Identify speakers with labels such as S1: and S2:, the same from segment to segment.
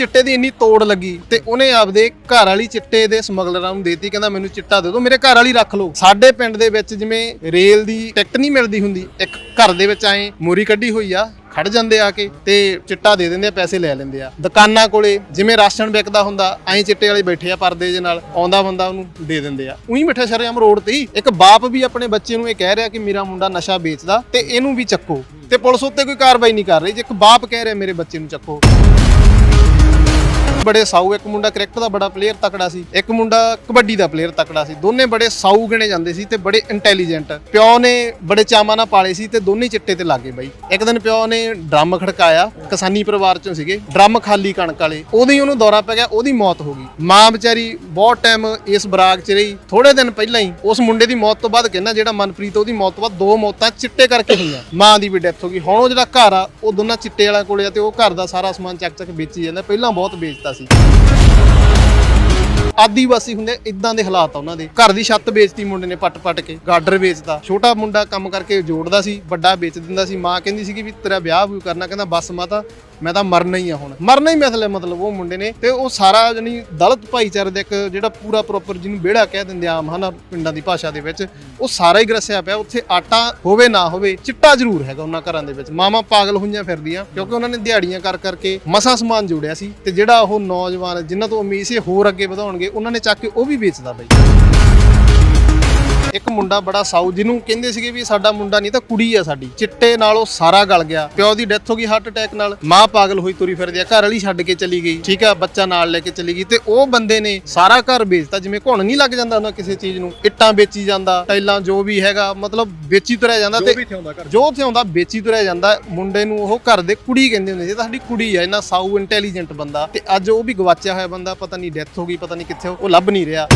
S1: ਚਿੱਟੇ ਦੀ ਇੰਨੀ ਤੋੜ ਲੱਗੀ ਤੇ ਉਹਨੇ ਆਪਦੇ ਘਰ ਵਾਲੀ ਚਿੱਟੇ ਦੇ ਸਮਗਲਰਾਂ ਨੂੰ ਦੇਤੀ, ਕਹਿੰਦਾ ਮੈਨੂੰ ਚਿੱਟਾ ਦੇ ਦਿਓ, ਮੇਰੇ ਘਰ ਵਾਲੀ ਰੱਖ ਲਓ। ਸਾਡੇ ਪਿੰਡ ਦੇ ਵਿੱਚ ਜਿਵੇਂ ਰੇਲ ਦੀ ਟਿਕਟ ਨਹੀਂ ਮਿਲਦੀ ਹੁੰਦੀ, ਇੱਕ ਘਰ ਦੇ ਵਿੱਚ ਆਏ ਮੋਰੀ ਕੱਢੀ ਹੋਈ ਆ, ਖੜ ਜਾਂਦੇ ਆ ਕੇ ਤੇ ਚਿੱਟਾ ਦੇ ਦਿੰਦੇ ਆ, ਪੈਸੇ ਲੈ ਲੈਂਦੇ ਆ। ਦੁਕਾਨਾਂ ਕੋਲੇ ਜਿਵੇਂ ਰਾਸ਼ਨ ਵਿਕਦਾ ਹੁੰਦਾ, ਐਂ ਚਿੱਟੇ ਵਾਲੇ ਬੈਠੇ ਆ ਪਰਦੇ ਦੇ ਨਾਲ, ਆਉਂਦਾ ਬੰਦਾ ਉਹਨੂੰ ਦੇ ਦਿੰਦੇ ਆ। ਉਹੀ ਮਿੱਠਾ ਸ਼ਰਿਆਮ ਰੋਡ ਤੇ ਇੱਕ ਬਾਪ ਵੀ ਆਪਣੇ ਬੱਚੇ ਨੂੰ ਇਹ ਕਹਿ ਰਿਹਾ ਕਿ ਮੇਰਾ ਮੁੰਡਾ ਨਸ਼ਾ ਵੇਚਦਾ ਤੇ ਇਹਨੂੰ ਵੀ ਚੱਕੋ ਤੇ ਪੁਲਿਸ ਉੱਤੇ ਕੋਈ ਕਾਰਵਾਈ ਨਹੀਂ ਕਰ ਰਹੀ, ਜੇ ਇੱਕ ਬਾਪ ਕਹਿ ਰਿਹਾ ਮੇਰੇ ਬੱਚੇ ਨੂੰ ਚੱਕੋ। ਬੜੇ ਸਾਊ, ਇੱਕ ਮੁੰਡਾ ਕ੍ਰਿਕਟ ਦਾ ਬੜਾ ਪਲੇਅਰ ਤਕੜਾ ਸੀ, ਇੱਕ ਮੁੰਡਾ ਕਬੱਡੀ ਦਾ ਪਲੇਅਰ ਤਕੜਾ ਸੀ। ਦੋਨੇ ਬੜੇ ਸਾਊ ਗਿਣੇ ਜਾਂਦੇ ਸੀ ਤੇ ਬੜੇ ਇੰਟੈਲੀਜੈਂਟ ਪਿਓ ਨੇ ਬੜੇ ਚਾਵਾਂ ਨਾਲ ਪਾਲੇ ਸੀ ਤੇ ਦੋਨੇ ਚਿੱਟੇ ਤੇ ਲੱਗੇ ਬਈ। ਇੱਕ ਦਿਨ ਪਿਓ ਨੇ ਡਰਮ ਖੜਕਾਇਆ, ਕਿਸਾਨੀ ਪਰਿਵਾਰ ਚੋਂ ਸੀਗੇ, ਡਰਮ ਖਾਲੀ ਕਣਕ ਵਾਲੇ। ਉਹਦੀ ਉਹਨੂੰ ਦੌਰਾ ਪੈ ਗਿਆ, ਉਹਦੀ ਮੌਤ ਹੋ ਗਈ। ਮਾਂ ਵਿਚਾਰੀ ਬਹੁਤ ਟਾਈਮ ਇਸ ਬਰਾਗ 'ਚ ਰਹੀ। ਥੋੜੇ ਦਿਨ ਪਹਿਲਾਂ ਹੀ ਉਸ ਮੁੰਡੇ ਦੀ ਮੌਤ ਤੋਂ ਬਾਅਦ ਕਹਿੰਦਾ ਜਿਹੜਾ ਮਨਪ੍ਰੀਤ, ਉਹਦੀ ਮੌਤ ਤੋਂ ਬਾਅਦ ਦੋ ਮੌਤਾਂ ਚਿੱਟੇ ਕਰਕੇ ਹੋਈਆਂ। ਮਾਂ ਦੀ ਵੀ ਡੈਥ ਹੋ ਗਈ। ਹੁਣ ਉਹ ਜਿਹੜਾ ਘਰ ਆ, ਉਹ ਦੋਨਾਂ ਚਿੱਟੇ ਵਾਲਾ ਕੋਲੇ ਆ ਤੇ ਉਹ ਘਰ ਦਾ ਸਾਰਾ ਸਮਾਨ ਚੱਕ ਚੱਕ ਵੇਚੀ ਜਾਂਦਾ। ਪਹਿਲਾਂ ਬਹੁਤ ਵੇਚਦਾ ਸੀ। ਆਦੀਵਾਸੀ। ਹੁੰਦੇ, ਇਦਾਂ ਦੇ ਹਾਲਾਤ ਆ ਉਹਨਾਂ ਦੇ। ਘਰ ਦੀ ਛੱਤ ਵੇਚਤੀ ਮੁੰਡੇ ਨੇ ਪੱਟ-ਪੱਟ ਕੇ, ਗਾਡਰ ਵੇਚਦਾ। ਛੋਟਾ ਮੁੰਡਾ ਕੰਮ ਕਰਕੇ ਜੋੜਦਾ ਸੀ, ਵੱਡਾ ਵੇਚ ਦਿੰਦਾ ਸੀ। ਮਾਂ ਕਹਿੰਦੀ ਸੀ ਕਿ ਵੀ ਤੇਰਾ ਵਿਆਹ ਵੀ ਕਰਨਾ, ਕਹਿੰਦਾ, ਬਸ ਮਾਤਾ ਮੈਂ ਤਾਂ ਮਰਨਾ ਹੀ ਆ ਹੁਣ। ਮਰਨਾ ਹੀ ਮਸਲਾ ਮਤਲਬ ਉਹ ਮੁੰਡੇ ਨੇ ਤੇ ਉਹ ਸਾਰਾ ਜਣੀ ਦਲਿਤ ਭਾਈਚਾਰੇ ਦਾ ਇੱਕ ਜਿਹੜਾ ਪੂਰਾ ਪ੍ਰੋਪਰ ਜਿਹਨੂੰ ਵਿਹੜਾ ਕਹਿ ਦਿੰਦੇ ਆਮ, ਹਨਾ, ਪਿੰਡਾਂ ਦੀ ਭਾਸ਼ਾ ਦੇ ਵਿੱਚ, ਉਹ ਸਾਰਾ ਹੀ ਗਰਸਿਆ ਪਿਆ। ਉੱਥੇ ਆਟਾ ਹੋਵੇ ਨਾ ਹੋਵੇ, ਚਿੱਟਾ ਜ਼ਰੂਰ ਹੈਗਾ ਉਹਨਾਂ ਘਰਾਂ ਦੇ ਵਿੱਚ। ਮਾਮਾ ਪਾਗਲ ਹੋਈਆਂ ਫਿਰਦੀਆਂ, ਕਿਉਂਕਿ ਉਹਨਾਂ ਨੇ ਦਿਹਾੜੀਆਂ ਕਰ ਕਰਕੇ ਮਸਾ ਸਮਾਨ ਜੋੜਿਆ ਸੀ ਤੇ ਜਿਹੜਾ ਉਹ ਨੌਜਵਾਨ, ਜਿਨ੍ਹਾਂ ਤੋਂ ਉਮੀਦ ਸੀ ਹੋਰ ਅੱਗੇ ਵਧਾਉਣਗੇ, ਉਹਨਾਂ ਨੇ ਚੱਕ ਕੇ ਉਹ ਵੀ ਵੇਚਦਾ ਬਈ। ਇੱਕ ਮੁੰਡਾ ਬੜਾ ਸਾਊ ਜਿਹਨੂੰ ਕਹਿੰਦੇ ਸੀਗੇ ਵੀ ਸਾਡਾ ਮੁੰਡਾ ਨਹੀਂ ਤਾਂ ਕੁੜੀ ਆ ਸਾਡੀ। ਚਿੱਟੇ ਨਾਲ ਉਹ ਸਾਰਾ ਗਲ ਗਿਆ। ਪਿਓ ਦੀ ਡੈਥ ਹੋ ਗਈ ਹਾਰਟ ਅਟੈਕ ਨਾਲ। ਮਾਂ ਪਾਗਲ ਹੋਈ ਤੁਰੀ ਫਿਰਦੀ ਆ ਘਰ ਵਾਲੀ ਛੱਡ ਕੇ ਚਲੀ ਗਈ। ਠੀਕ ਆ ਬੱਚਾ ਨਾਲ ਲੈ ਕੇ ਚਲੀ ਗਈ। ਤੇ ਉਹ ਬੰਦੇ ਨੇ ਸਾਰਾ ਘਰ ਵੇਚਤਾ ਜਿਵੇਂ ਘੁਣ ਨਹੀਂ ਲੱਗ ਜਾਂਦਾ ਉਹਨਾਂ ਕਿਸੇ ਚੀਜ਼ ਨੂੰ। ਇੱਟਾਂ ਵੇਚੀ ਜਾਂਦਾ ਟਾਈਲਾਂ ਜੋ ਵੀ ਹੈਗਾ ਮਤਲਬ ਵੇਚੀ ਤੁਰਿਆ ਜਾਂਦਾ ਤੇ ਜੋ ਉੱਥੇ ਆਉਂਦਾ ਵੇਚੀ ਤੁਰਿਆ ਜਾਂਦਾ। ਮੁੰਡੇ ਨੂੰ ਉਹ ਘਰ ਦੇ ਕੁੜੀ ਕਹਿੰਦੇ ਹੁੰਦੇ ਸੀ ਤਾਂ ਸਾਡੀ ਕੁੜੀ ਆ ਇਹਨਾਂ ਸਾਊ ਇੰਟੈਲੀਜੈਂਟ ਬੰਦਾ। ਤੇ ਅੱਜ ਉਹ ਵੀ ਗਵਾਚਿਆ ਹੋਇਆ ਬੰਦਾ ਪਤਾ ਨਹੀਂ ਡੈਥ ਹੋ ਗਈ ਪਤਾ ਨਹੀਂ ਕਿੱਥੇ ਉਹ ਲੱਭ ਨਹੀਂ ਰਿਹਾ।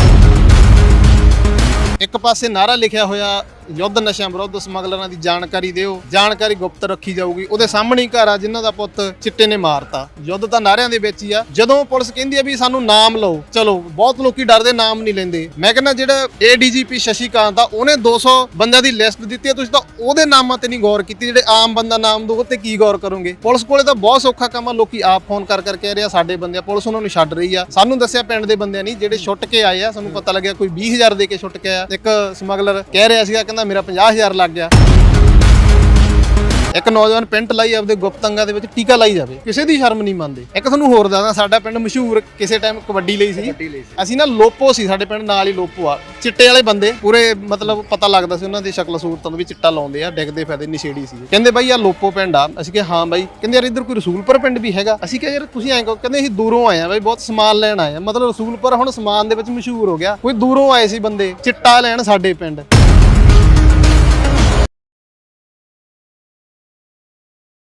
S1: ਇੱਕ ਪਾਸੇ ਨਾਰਾ ਲਿਖਿਆ ਹੋਇਆ, ਯੁੱਧ ਨਸ਼ਿਆਂ ਵਿਰੁੱਧ ਸਮਗਲਰਾਂ ਦੀ ਜਾਣਕਾਰੀ ਦਿਓ। ਜਾਣਕਾਰੀ ਗੁਪਤ ਰੱਖੀ ਜਾਊਗੀ। ਉਹਦੇ ਸਾਹਮਣੇ ਹੀ ਘਰ ਆ, ਜਿਨ੍ਹਾਂ ਦਾ ਪੁੱਤ ਚਿੱਟੇ ਨੇ ਮਾਰਤਾ। ਯੁੱਧ ਤਾਂ ਨਾਰਿਆਂ ਦੇ ਵਿੱਚ ਹੀ ਆ। ਜਦੋਂ ਪੁਲਿਸ ਕਹਿੰਦੀ ਆ ਵੀ ਸਾਨੂੰ ਨਾਮ ਲਓ, ਚਲੋ, ਬਹੁਤ ਲੋਕੀ ਡਰਦੇ ਨਾਮ ਨਹੀਂ ਲੈਂਦੇ। ਮੈਂ ਕਹਿੰਦਾ ਜਿਹੜਾ ਏਡੀਜੀਪੀ ਸ਼ਸ਼ੀਕਾਂਤ ਆ, ਉਹਨੇ 200 ਬੰਦਿਆਂ ਦੀ ਲਿਸਟ ਦਿੱਤੀ ਆ। ਤੁਸੀਂ ਤਾਂ ਉਹਦੇ ਨਾਮਾਂ ਤੇ ਨਹੀਂ ਗੌਰ ਕੀਤੀ, ਜਿਹੜੇ ਆਮ ਬੰਦਾ ਨਾਮ ਦੋ ਤੇ ਕੀ ਗੌਰ ਕਰੋਗੇ? ਪੁਲਿਸ ਕੋਲੇ ਤਾਂ ਬਹੁਤ ਸੌਖਾ ਕੰਮ ਆ। ਲੋਕੀ ਆਪ ਫੋਨ ਕਰ ਕਰ ਕਹਿ ਰਹੇ ਆ, ਸਾਡੇ ਬੰਦੇ ਆ। ਪੁਲਿਸ ਉਹਨਾਂ ਨੂੰ ਛੱਡ ਰਹੀ ਆ। ਸਾਨੂੰ ਦੱਸਿਆ ਪਿੰਡ ਦੇ ਬੰਦਿਆਂ ਨਹੀਂ ਜਿਹੜੇ ਛੁੱਟ ਕੇ ਆਏ ਆ, ਸਾਨੂੰ ਪਤਾ ਲੱਗਿਆ ਕੋਈ 20000 ਦੇ ਕੇ ਛੁੱਟ ਕੇ ਆਇਆ। ਇੱਕ ਸਮਗਲਰ ਕਹਿ ਰਿਹਾ ਸੀਗਾ ਕਹਿੰਦਾ ਮੇਰਾ 50000 ਲੱਗ ਗਿਆ। ਇੱਕ ਨੌਜਵਾਨ ਪੈਂਟ ਲਾਈ ਆਪਦੇ ਗੁਪਤ ਅੰਗਾਂ ਦੇ ਵਿੱਚ ਟੀਕਾ ਲਾਈ ਜਾਵੇ। ਕਿਸੇ ਦੀ ਸ਼ਰਮ ਨਹੀਂ ਮੰਨਦੇ। ਇੱਕ ਤੁਹਾਨੂੰ ਹੋਰ ਦੱਸਦਾ ਸਾਡਾ ਪਿੰਡ ਮਸ਼ਹੂਰ ਕਿਸੇ ਟਾਈਮ ਕਬੱਡੀ ਲਈ ਸੀ। ਅਸੀਂ ਨਾ ਲੋਪੋ ਸੀ ਸਾਡੇ ਪਿੰਡ ਨਾਲ ਹੀ ਲੋਪੋ ਆ। ਚਿੱਟੇ ਵਾਲੇ ਬੰਦੇ ਪੂਰੇ ਮਤਲਬ ਪਤਾ ਲੱਗਦਾ ਸੀ ਉਹਨਾਂ ਦੀ ਸ਼ਕਲ ਸੂਰਤਾਂ ਤੋਂ ਵੀ ਚਿੱਟਾ ਲਾਉਂਦੇ ਆ ਡਿੱਗਦੇ ਫਾਇਦੇ ਨਸ਼ੇੜੀ ਸੀ। ਕਹਿੰਦੇ ਬਾਈ ਆ ਲੋਪੋ ਪਿੰਡ ਆ। ਅਸੀਂ ਕਿਹਾ ਹਾਂ ਬਾਈ। ਕਹਿੰਦੇ ਯਾਰ ਇੱਧਰ ਕੋਈ ਰਸੂਲਪੁਰ ਪਿੰਡ ਵੀ ਹੈਗਾ। ਅਸੀਂ ਕਿਹਾ ਯਾਰ ਤੁਸੀਂ ਐਂ ਕਹੋ ਕਹਿੰਦੇ ਅਸੀਂ ਦੂਰੋਂ ਆਏ ਆ ਬਾਈ ਬਹੁਤ ਸਮਾਨ ਲੈਣ ਆਏ ਆ। ਮਤਲਬ ਰਸੂਲਪੁਰ ਹੁਣ ਸਮਾਨ ਦੇ ਵਿੱਚ ਮਸ਼ਹੂਰ ਹੋ ਗਿਆ। ਕੋਈ ਦੂਰੋਂ ਆਏ ਸੀ ਬੰਦੇ ਚਿੱਟਾ ਲੈਣ ਸਾਡੇ ਪਿੰਡ।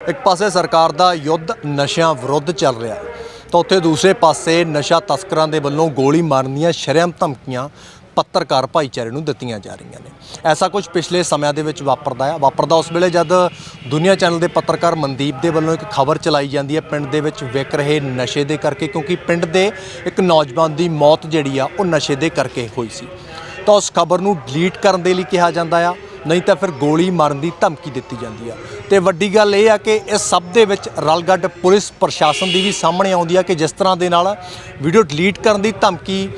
S2: ਇੱਕ ਪਾਸੇ ਸਰਕਾਰ ਦਾ ਯੁੱਧ ਨਸ਼ਿਆਂ ਵਿਰੁੱਧ ਚੱਲ ਰਿਹਾ ਹੈ, ਤਾਂ ਉੱਥੇ ਦੂਸਰੇ ਪਾਸੇ ਨਸ਼ਾ ਤਸਕਰਾਂ ਦੇ ਵੱਲੋਂ ਗੋਲੀ ਮਾਰਨ ਦੀਆਂ ਸ਼ਰਮ ਧਮਕੀਆਂ ਪੱਤਰਕਾਰ ਭਾਈਚਾਰੇ ਨੂੰ ਦਿੱਤੀਆਂ ਜਾ ਰਹੀਆਂ ਨੇ। ਐਸਾ ਕੁਝ ਪਿਛਲੇ ਸਮਿਆਂ ਦੇ ਵਿੱਚ ਵਾਪਰਦਾ ਹੈ। ਵਾਪਰਦਾ ਉਸ ਵੇਲੇ ਜਦ ਦੁਨੀਆ ਚੈਨਲ ਦੇ ਪੱਤਰਕਾਰ ਮਨਦੀਪ ਦੇ ਵੱਲੋਂ ਇੱਕ ਖਬਰ ਚਲਾਈ ਜਾਂਦੀ ਹੈ, ਪਿੰਡ ਦੇ ਵਿੱਚ ਵਿਕ ਰਹੇ ਨਸ਼ੇ ਦੇ ਕਰਕੇ, ਕਿਉਂਕਿ ਪਿੰਡ ਦੇ ਇੱਕ ਨੌਜਵਾਨ ਦੀ ਮੌਤ ਜਿਹੜੀ ਆ, ਉਹ ਨਸ਼ੇ ਦੇ ਕਰਕੇ ਹੋਈ ਸੀ। ਤਾਂ ਉਸ ਖਬਰ ਨੂੰ ਡਿਲੀਟ ਕਰਨ ਦੇ ਲਈ ਕਿਹਾ ਜਾਂਦਾ ਆ। ਨਹੀਂ ਤਾਂ ਫਿਰ ਗੋਲੀ ਮਾਰਨ ਦੀ ਧਮਕੀ ਦਿੱਤੀ ਜਾਂਦੀ ਆ। ਤੇ ਵੱਡੀ ਗੱਲ ਇਹ ਆ ਕਿ ਇਸ ਸਭ ਦੇ ਵਿੱਚ ਰਲਗੱਡ ਪੁਲਿਸ ਪ੍ਰਸ਼ਾਸਨ ਦੀ ਵੀ ਸਾਹਮਣੇ ਆਉਂਦੀ ਆ ਕਿ ਜਿਸ ਤਰ੍ਹਾਂ ਦੇ ਨਾਲ ਵੀਡੀਓ ਡਿਲੀਟ ਕਰਨ ਦੀ ਧਮਕੀ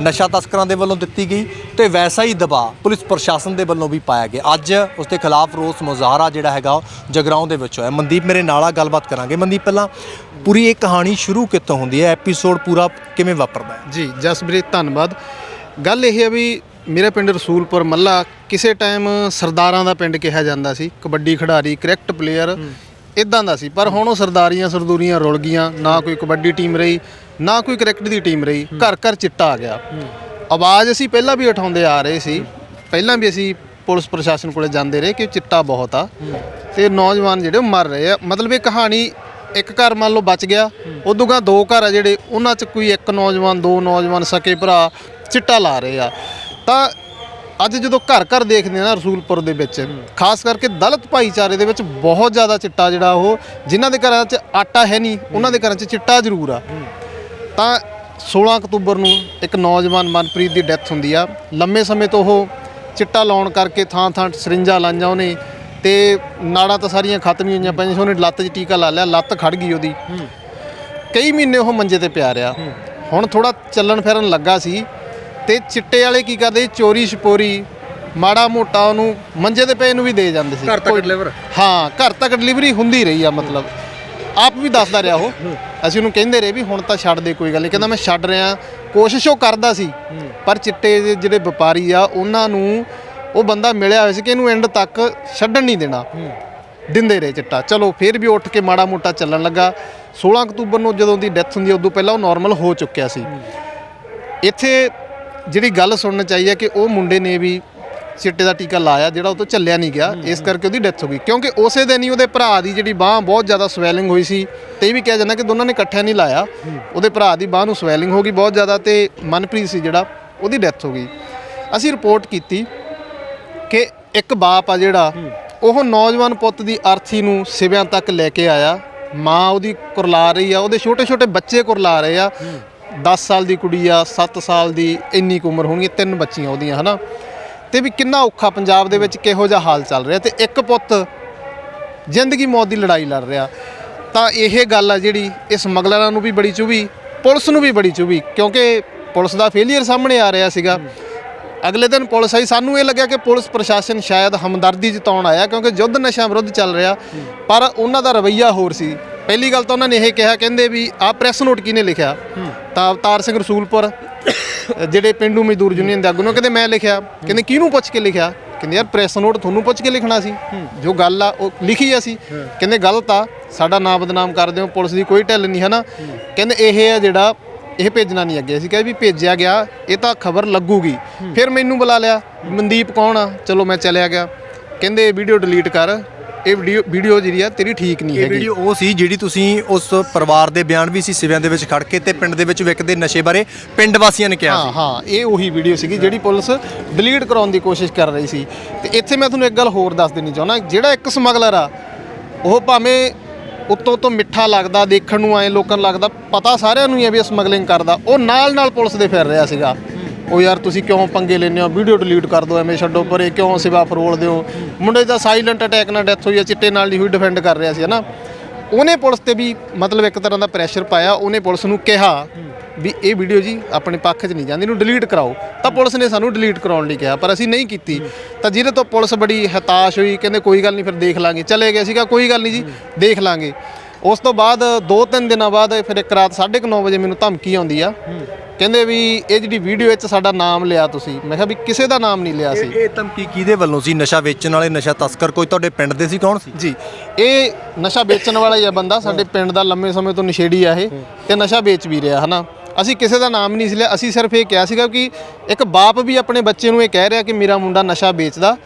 S2: ਨਸ਼ਾ ਤਸਕਰਾਂ ਦੇ ਵੱਲੋਂ ਦਿੱਤੀ ਗਈ ਤੇ ਵੈਸਾ ਹੀ ਦਬਾਅ ਪੁਲਿਸ ਪ੍ਰਸ਼ਾਸਨ ਦੇ ਵੱਲੋਂ ਵੀ ਪਾਇਆ ਗਿਆ। ਅੱਜ ਉਸ ਦੇ ਖਿਲਾਫ ਰੋਸ ਮੁਜ਼ਾਹਰਾ ਜਿਹੜਾ ਹੈਗਾ ਉਹ ਜਗਰਾਉਂ ਦੇ ਵਿੱਚ ਹੋਇਆ। ਮਨਦੀਪ, ਮੇਰੇ ਨਾਲ ਆ, ਗੱਲਬਾਤ ਕਰਾਂਗੇ। ਮਨਦੀਪ, ਪਹਿਲਾਂ ਪੂਰੀ ਇਹ ਕਹਾਣੀ ਸ਼ੁਰੂ ਕਿੱਥੋਂ ਹੁੰਦੀ ਹੈ? ਐਪੀਸੋਡ ਪੂਰਾ ਕਿਵੇਂ ਵਾਪਰਦਾ ਹੈ?
S1: ਜੀ ਜਸਪ੍ਰੀਤ ਧੰਨਵਾਦ। ਗੱਲ ਇਹ ਹੈ ਵੀ ਮੇਰਾ ਪਿੰਡ ਰਸੂਲਪੁਰ ਮੱਲਾ ਕਿਸੇ ਟਾਈਮ ਸਰਦਾਰਾਂ ਦਾ ਪਿੰਡ ਕਿਹਾ ਜਾਂਦਾ ਸੀ ਕਬੱਡੀ ਖਿਡਾਰੀ ਕ੍ਰਿਕਟ ਪਲੇਅਰ ਇਦਾਂ ਦਾ ਸੀ ਪਰ ਹੁਣ ਉਹ ਸਰਦਾਰੀਆਂ ਸਰਦੂਰੀਆਂ ਰੁਲ ਗਈਆਂ ਨਾ ਕੋਈ ਕਬੱਡੀ ਟੀਮ ਰਹੀ ਨਾ ਕੋਈ ਕ੍ਰਿਕਟ ਦੀ ਟੀਮ ਰਹੀ ਘਰ ਘਰ ਚਿੱਟਾ ਆ ਗਿਆ। ਆਵਾਜ਼ ਅਸੀਂ ਪਹਿਲਾਂ ਵੀ ਉਠਾਉਂਦੇ ਆ ਰਹੇ ਸੀ ਪਹਿਲਾਂ ਵੀ ਅਸੀਂ ਪੁਲਿਸ ਪ੍ਰਸ਼ਾਸਨ ਕੋਲੇ ਜਾਂਦੇ ਰਹੇ ਕਿ ਚਿੱਟਾ ਬਹੁਤ ਆ। ਤੇ ਨੌਜਵਾਨ ਜਿਹੜੇ ਮਰ ਰਹੇ ਆ ਮਤਲਬ ਇਹ ਕਹਾਣੀ ਇੱਕ ਘਰ ਮੰਨ ਲਓ ਬਚ ਗਿਆ ਉਦੋਂ ਗਾ ਦੋ ਘਰ ਆ ਜਿਹੜੇ ਉਹਨਾਂ 'ਚ ਕੋਈ ਇੱਕ ਨੌਜਵਾਨ ਦੋ ਨੌਜਵਾਨ ਸਕੇ ਭਰਾ ਚਿੱਟਾ ਲਾ ਰਹੇ ਆ। ਤਾਂ ਅੱਜ ਜਦੋਂ ਘਰ ਘਰ ਦੇਖਦੇ ਆ ਨਾ ਰਸੂਲਪੁਰ ਦੇ ਵਿੱਚ ਖਾਸ ਕਰਕੇ ਦਲਿਤ ਭਾਈਚਾਰੇ ਦੇ ਵਿੱਚ ਬਹੁਤ ਜ਼ਿਆਦਾ ਚਿੱਟਾ ਜਿਹੜਾ ਉਹ ਜਿਨ੍ਹਾਂ ਦੇ ਘਰਾਂ 'ਚ ਆਟਾ ਹੈ ਨਹੀਂ ਉਹਨਾਂ ਦੇ ਘਰਾਂ 'ਚ ਚਿੱਟਾ ਜ਼ਰੂਰ ਆ। ਤਾਂ 16 ਅਕਤੂਬਰ ਨੂੰ ਇੱਕ ਨੌਜਵਾਨ ਮਨਪ੍ਰੀਤ ਦੀ ਡੈਥ ਹੁੰਦੀ ਆ। ਲੰਮੇ ਸਮੇਂ ਤੋਂ ਉਹ ਚਿੱਟਾ ਲਾਉਣ ਕਰਕੇ ਥਾਂ ਥਾਂ ਸਰਿੰਜਾਂ ਲਾਈਆਂ ਉਹਨੇ ਤੇ ਨਾੜਾਂ ਤਾਂ ਸਾਰੀਆਂ ਖਤਮ ਹੀ ਹੋਈਆਂ ਪਈਆਂ ਸੀ ਉਹਨੇ ਲੱਤ 'ਚ ਟੀਕਾ ਲਾ ਲਿਆ ਲੱਤ ਖੜ ਗਈ ਉਹਦੀ। ਕਈ ਮਹੀਨੇ ਉਹ ਮੰਜੇ ਤੇ ਪਿਆ ਰਿਹਾ। ਹੁਣ ਥੋੜਾ ਚੱਲਣ ਫਿਰਨ ਲੱਗਾ ਸੀ ਤੇ ਚਿੱਟੇ ਵਾਲੇ ਕੀ ਕਰਦੇ? ਚੋਰੀ ਛਪੋਰੀ ਮਾੜਾ ਮੋਟਾ ਉਹਨੂੰ ਮੰਜੇ ਤੇ ਪਏ ਨੂੰ ਵੀ ਦੇ ਜਾਂਦੇ ਸੀ।
S2: ਘਰ ਤੱਕ deliver?
S1: ਹਾਂ ਘਰ ਤੱਕ ਡਿਲੀਵਰੀ ਹੁੰਦੀ ਰਹੀ ਆ ਮਤਲਬ। ਆਪ ਵੀ ਦੱਸਦਾ ਰਿਹਾ ਉਹ। ਅਸੀਂ ਉਹਨੂੰ ਕਹਿੰਦੇ ਰਹੇ ਵੀ ਹੁਣ ਤਾਂ ਛੱਡ ਦੇ ਕੋਈ ਗੱਲ ਨਹੀਂ ਕਹਿੰਦਾ ਮੈਂ ਛੱਡ ਰਿਹਾ ਕੋਸ਼ਿਸ਼ ਉਹ ਕਰਦਾ ਸੀ। ਪਰ ਚਿੱਟੇ ਦੇ ਜਿਹੜੇ ਵਪਾਰੀ ਆ ਉਹਨਾਂ ਨੂੰ ਉਹ ਬੰਦਾ ਮਿਲਿਆ ਹੋਇਆ ਸੀ ਕਿ ਇਹਨੂੰ ਐਂਡ ਤੱਕ ਛੱਡਣ ਨਹੀਂ ਦੇਣਾ। ਦਿੰਦੇ ਰਹੇ ਚਿੱਟਾ। ਚਲੋ ਫਿਰ ਵੀ ਉੱਠ ਕੇ ਮਾੜਾ ਮੋਟਾ ਚੱਲਣ ਲੱਗਾ। 16 ਅਕਤੂਬਰ ਨੂੰ ਜਦੋਂ ਦੀ ਡੈਥ ਹੁੰਦੀ ਉਦੋਂ ਪਹਿਲਾਂ ਉਹ ਨਾਰਮਲ ਹੋ ਚੁੱਕਿਆ ਸੀ। ਇੱਥੇ ਜਿਹੜੀ ਗੱਲ ਸੁਣਨ ਚਾਹੀਏ ਕਿ ਉਹ ਮੁੰਡੇ ਨੇ ਵੀ ਚਿੱਟੇ ਦਾ ਟੀਕਾ ਲਾਇਆ ਜਿਹੜਾ ਉਹ ਤੋਂ ਚੱਲਿਆ ਨਹੀਂ ਗਿਆ ਇਸ ਕਰਕੇ ਉਹਦੀ ਡੈਥ ਹੋ ਗਈ। ਕਿਉਂਕਿ ਉਸੇ ਦਿਨ ਹੀ ਉਹਦੇ ਭਰਾ ਦੀ ਜਿਹੜੀ ਬਾਹ ਬਹੁਤ ਜ਼ਿਆਦਾ ਸਵੈਲਿੰਗ ਹੋਈ ਸੀ ਤੇ ਇਹ ਵੀ ਕਿਹਾ ਜਾਂਦਾ ਕਿ ਦੋਨਾਂ ਨੇ ਇਕੱਠਿਆਂ ਨਹੀਂ ਲਾਇਆ। ਉਹਦੇ ਭਰਾ ਦੀ ਬਾਹ ਨੂੰ ਸਵੈਲਿੰਗ ਹੋ ਗਈ ਬਹੁਤ ਜ਼ਿਆਦਾ ਤੇ ਮਨਪ੍ਰੀਤ ਸੀ ਜਿਹੜਾ ਉਹਦੀ ਡੈਥ ਹੋ ਗਈ। ਅਸੀਂ ਰਿਪੋਰਟ ਕੀਤੀ ਕਿ ਇੱਕ ਬਾਪ ਆ ਜਿਹੜਾ ਉਹ ਨੌਜਵਾਨ ਪੁੱਤ ਦੀ ਅਰਥੀ ਨੂੰ ਸਿਵਿਆਂ ਤੱਕ ਲੈ ਕੇ ਆਇਆ। ਮਾਂ ਉਹਦੀ ਕੁਰਲਾ ਰਹੀ ਆ ਉਹਦੇ ਛੋਟੇ ਛੋਟੇ ਬੱਚੇ ਕੁਰਲਾ ਰਹੇ ਆ। 10 ਸਾਲ ਦੀ ਕੁੜੀ ਆ 7 ਸਾਲ ਦੀ ਇੰਨੀ ਕੁ ਉਮਰ ਹੋਣੀ ਤਿੰਨ ਬੱਚੀਆਂ ਉਹਦੀਆਂ, ਹਨਾ? ਤੇ ਵੀ ਕਿੰਨਾ ਔਖਾ ਪੰਜਾਬ ਦੇ ਵਿੱਚ ਕਿਹੋ ਜਿਹਾ ਹਾਲ ਚੱਲ ਰਿਹਾ? ਤੇ ਇੱਕ ਪੁੱਤ ਜ਼ਿੰਦਗੀ ਮੌਤ ਦੀ ਲੜਾਈ ਲੜ ਰਿਹਾ। ਤਾਂ ਇਹ ਗੱਲ ਆ ਜਿਹੜੀ ਇਹ ਸਮਗਲਰਾਂ ਨੂੰ ਵੀ ਬੜੀ ਚੁਭੀ, ਪੁਲਿਸ ਨੂੰ ਵੀ ਬੜੀ ਚੁਭੀ, ਕਿਉਂਕਿ ਪੁਲਿਸ ਦਾ ਫੇਲਿਅਰ ਸਾਹਮਣੇ ਆ ਰਿਹਾ ਸੀਗਾ। ਅਗਲੇ ਦਿਨ ਪੁਲਿਸ ਆਈ। ਸਾਨੂੰ ਇਹ ਲੱਗਿਆ ਕਿ ਪੁਲਿਸ ਪ੍ਰਸ਼ਾਸਨ ਸ਼ਾਇਦ ਹਮਦਰਦੀ ਜਤਾਉਣ ਆਇਆ, ਕਿਉਂਕਿ ਯੁੱਧ ਨਸ਼ਾ ਵਿਰੁੱਧ ਚੱਲ ਰਿਹਾ। ਪਰ ਉਹਨਾਂ ਦਾ ਰਵੱਈਆ ਹੋਰ ਸੀ। ਪਹਿਲੀ ਗੱਲ ਤਾਂ ਉਹਨਾਂ ਨੇ ਇਹ ਕਿਹਾ ਕਹਿੰਦੇ ਵੀ ਆਹ ਪ੍ਰੈਸ ਨੋਟ ਕਿਹਨੇ ਲਿਖਿਆ? ਤਾਂ ਅਵਤਾਰ ਸਿੰਘ ਰਸੂਲਪੁਰ ਜਿਹੜੇ ਪਿੰਡੂ ਮਜ਼ਦੂਰ ਯੂਨੀਅਨ ਦੇ ਆਗੂ ਨੇ ਕਹਿੰਦੇ ਮੈਂ ਲਿਖਿਆ। ਕਹਿੰਦੇ ਕਿਹਨੂੰ ਪੁੱਛ ਕੇ ਲਿਖਿਆ? ਕਹਿੰਦੇ ਯਾਰ ਪ੍ਰੈਸ ਨੋਟ ਤੁਹਾਨੂੰ ਪੁੱਛ ਕੇ ਲਿਖਣਾ ਸੀ। ਜੋ ਗੱਲ ਆ ਉਹ ਲਿਖੀ ਆ ਸੀ। ਕਹਿੰਦੇ ਗਲਤ ਆ ਸਾਡਾ ਨਾਮ ਬਦਨਾਮ ਕਰਦੇ ਹੋ ਪੁਲਿਸ ਦੀ ਕੋਈ ਢਿੱਲ ਨਹੀਂ ਹੈ। ਨਾ ਕਹਿੰਦੇ ਇਹ ਆ ਜਿਹੜਾ ਇਹ ਭੇਜਣਾ ਨਹੀਂ ਅੱਗੇ। ਅਸੀਂ ਕਿਹਾ ਵੀ ਭੇਜਿਆ ਗਿਆ ਇਹ ਤਾਂ ਖਬਰ ਲੱਗੂਗੀ। ਫਿਰ ਮੈਨੂੰ ਬੁਲਾ ਲਿਆ ਮਨਦੀਪ ਕੌਣ ਆ? ਚਲੋ ਮੈਂ ਚਲਿਆ ਗਿਆ। ਕਹਿੰਦੇ ਇਹ ਵੀਡੀਓ ਡਿਲੀਟ ਕਰ। ਇਹ ਵੀਡੀਓ ਵੀਡੀਓ ਜਿਹੜੀ ਆ ਤੇਰੀ ਠੀਕ ਨਹੀਂ
S2: ਇਹ
S1: ਹੈਗੀ।
S2: ਵੀਡੀਓ ਉਹ ਸੀ ਜਿਹੜੀ ਤੁਸੀਂ ਉਸ ਪਰਿਵਾਰ ਦੇ ਬਿਆਨ ਵੀ ਸੀ ਸਿਵਿਆਂ ਦੇ ਵਿੱਚ ਖੜ ਕੇ ਤੇ ਪਿੰਡ ਦੇ ਵਿੱਚ ਵਿਕਦੇ ਨਸ਼ੇ ਬਾਰੇ ਪਿੰਡ ਵਾਸੀਆਂ ਨੇ ਕਿਹਾ
S1: ਹਾਂ ਹਾਂ ਇਹ ਉਹੀ ਵੀਡੀਓ ਸੀਗੀ ਜਿਹੜੀ ਪੁਲਿਸ ਡਿਲੀਟ ਕਰਾਉਣ ਦੀ ਕੋਸ਼ਿਸ਼ ਕਰ ਰਹੀ ਸੀ। ਤੇ ਇੱਥੇ ਮੈਂ ਤੁਹਾਨੂੰ ਇੱਕ ਗੱਲ ਹੋਰ ਦੱਸ ਦੇਣੀ ਚਾਹੁੰਦਾ ਜਿਹੜਾ ਇੱਕ ਸਮਗਲਰ ਆ ਉਹ ਭਾਵੇਂ ਉੱਤੋਂ ਤੋਂ ਮਿੱਠਾ ਲੱਗਦਾ ਦੇਖਣ ਨੂੰ ਐ ਲੋਕਾਂ ਨੂੰ ਲੱਗਦਾ ਪਤਾ ਸਾਰਿਆਂ ਨੂੰ ਹੀ ਹੈ ਵੀ ਇਹ ਸਮਗਲਿੰਗ ਕਰਦਾ ਉਹ ਨਾਲ ਨਾਲ ਪੁਲਿਸ ਦੇ ਫਿਰ ਰਿਹਾ ਸੀਗਾ। ਉਹ ਯਾਰ ਤੁਸੀਂ ਕਿਉਂ ਪੰਗੇ ਲੈਂਦੇ ਹੋ? ਵੀਡੀਓ ਡਿਲੀਟ ਕਰ ਦਿਓ, ਐਵੇਂ ਛੱਡੋ ਪਰੇ, ਕਿਉਂ ਸਿਵਾ ਫਰੋਲ ਦਿਓ? ਮੁੰਡੇ ਦਾ ਸਾਇਲੈਂਟ ਅਟੈਕ ਨਾਲ ਡੈਥ ਹੋਈ ਹੈ ਚਿੱਟੇ ਨਾਲ ਨਹੀਂ ਹੋਈ ਡਿਫੈਂਡ ਕਰ ਰਿਹਾ ਸੀ, ਹਨਾ? ਉਹਨੇ ਪੁਲਿਸ ਤੇ ਵੀ ਮਤਲਬ ਇੱਕ ਤਰ੍ਹਾਂ ਦਾ ਪ੍ਰੈਸ਼ਰ ਪਾਇਆ, ਉਹਨੇ ਪੁਲਿਸ ਨੂੰ ਕਿਹਾ ਵੀ ਇਹ ਵੀਡੀਓ ਜੀ ਆਪਣੇ ਪੱਖ 'ਚ ਨਹੀਂ ਜਾਂਦੀ, ਇਹਨੂੰ ਡਿਲੀਟ ਕਰਾਓ। ਤਾਂ ਪੁਲਿਸ ਨੇ ਸਾਨੂੰ ਡਿਲੀਟ ਕਰਾਉਣ ਲਈ ਕਿਹਾ, ਪਰ ਅਸੀਂ ਨਹੀਂ ਕੀਤੀ। ਤਾਂ ਜਿਹਦੇ ਤੋਂ ਪੁਲਿਸ ਬੜੀ ਹਤਾਸ਼ ਹੋਈ, ਕਹਿੰਦੇ ਕੋਈ ਗੱਲ ਨਹੀਂ, ਫਿਰ ਦੇਖ ਲਾਂਗੇ। ਚਲੇ ਗਏ ਸੀਗਾ, ਕੋਈ ਗੱਲ ਨਹੀਂ ਜੀ, ਦੇਖ ਲਾਂਗੇ। ਉਸ ਤੋਂ ਬਾਅਦ 2-3 ਦਿਨਾਂ ਬਾਅਦ ਫਿਰ ਇੱਕ ਰਾਤ 9:30 ਵਜੇ ਮੈਨੂੰ ਧਮਕੀ ਆਉਂਦੀ ਆ। ਕਹਿੰਦੇ ਵੀ ਇਹ ਜਿਹੜੀ ਵੀਡੀਓ ਵਿੱਚ ਸਾਡਾ ਨਾਮ ਲਿਆ ਤੁਸੀਂ। ਮੈਂ ਕਿਹਾ ਵੀ ਕਿਸੇ ਦਾ ਨਾਮ ਨਹੀਂ ਲਿਆ ਸੀ।
S2: ਇਹ ਧਮਕੀ ਕਿਹਦੇ ਵੱਲੋਂ ਸੀ? ਨਸ਼ਾ ਵੇਚਣ ਵਾਲੇ ਨਸ਼ਾ ਤਸਕਰ ਕੋਈ ਤੁਹਾਡੇ ਪਿੰਡ ਦੇ ਸੀ? ਕੌਣ ਸੀ?
S1: ਜੀ ਇਹ ਨਸ਼ਾ ਵੇਚਣ ਵਾਲਾ ਹੀ ਆ ਬੰਦਾ। ਸਾਡੇ ਪਿੰਡ ਦਾ ਲੰਮੇ ਸਮੇਂ ਤੋਂ ਨਸ਼ੇੜੀ ਆ ਇਹ ਤੇ ਨਸ਼ਾ ਵੇਚ ਵੀ ਰਿਹਾ ਹਨਾ? ਅਸੀਂ ਕਿਸੇ ਦਾ ਨਾਮ ਨਹੀਂ ਸੀ ਲਿਆ। ਅਸੀਂ ਸਿਰਫ ਇਹ ਕਿਹਾ ਸੀਗਾ ਕਿ ਇੱਕ ਬਾਪ ਵੀ ਆਪਣੇ ਬੱਚੇ ਨੂੰ ਇਹ ਕਹਿ ਰਿਹਾ ਕਿ ਮੇਰਾ ਮੁੰਡਾ ਨਸ਼ਾ ਵੇਚਦਾ।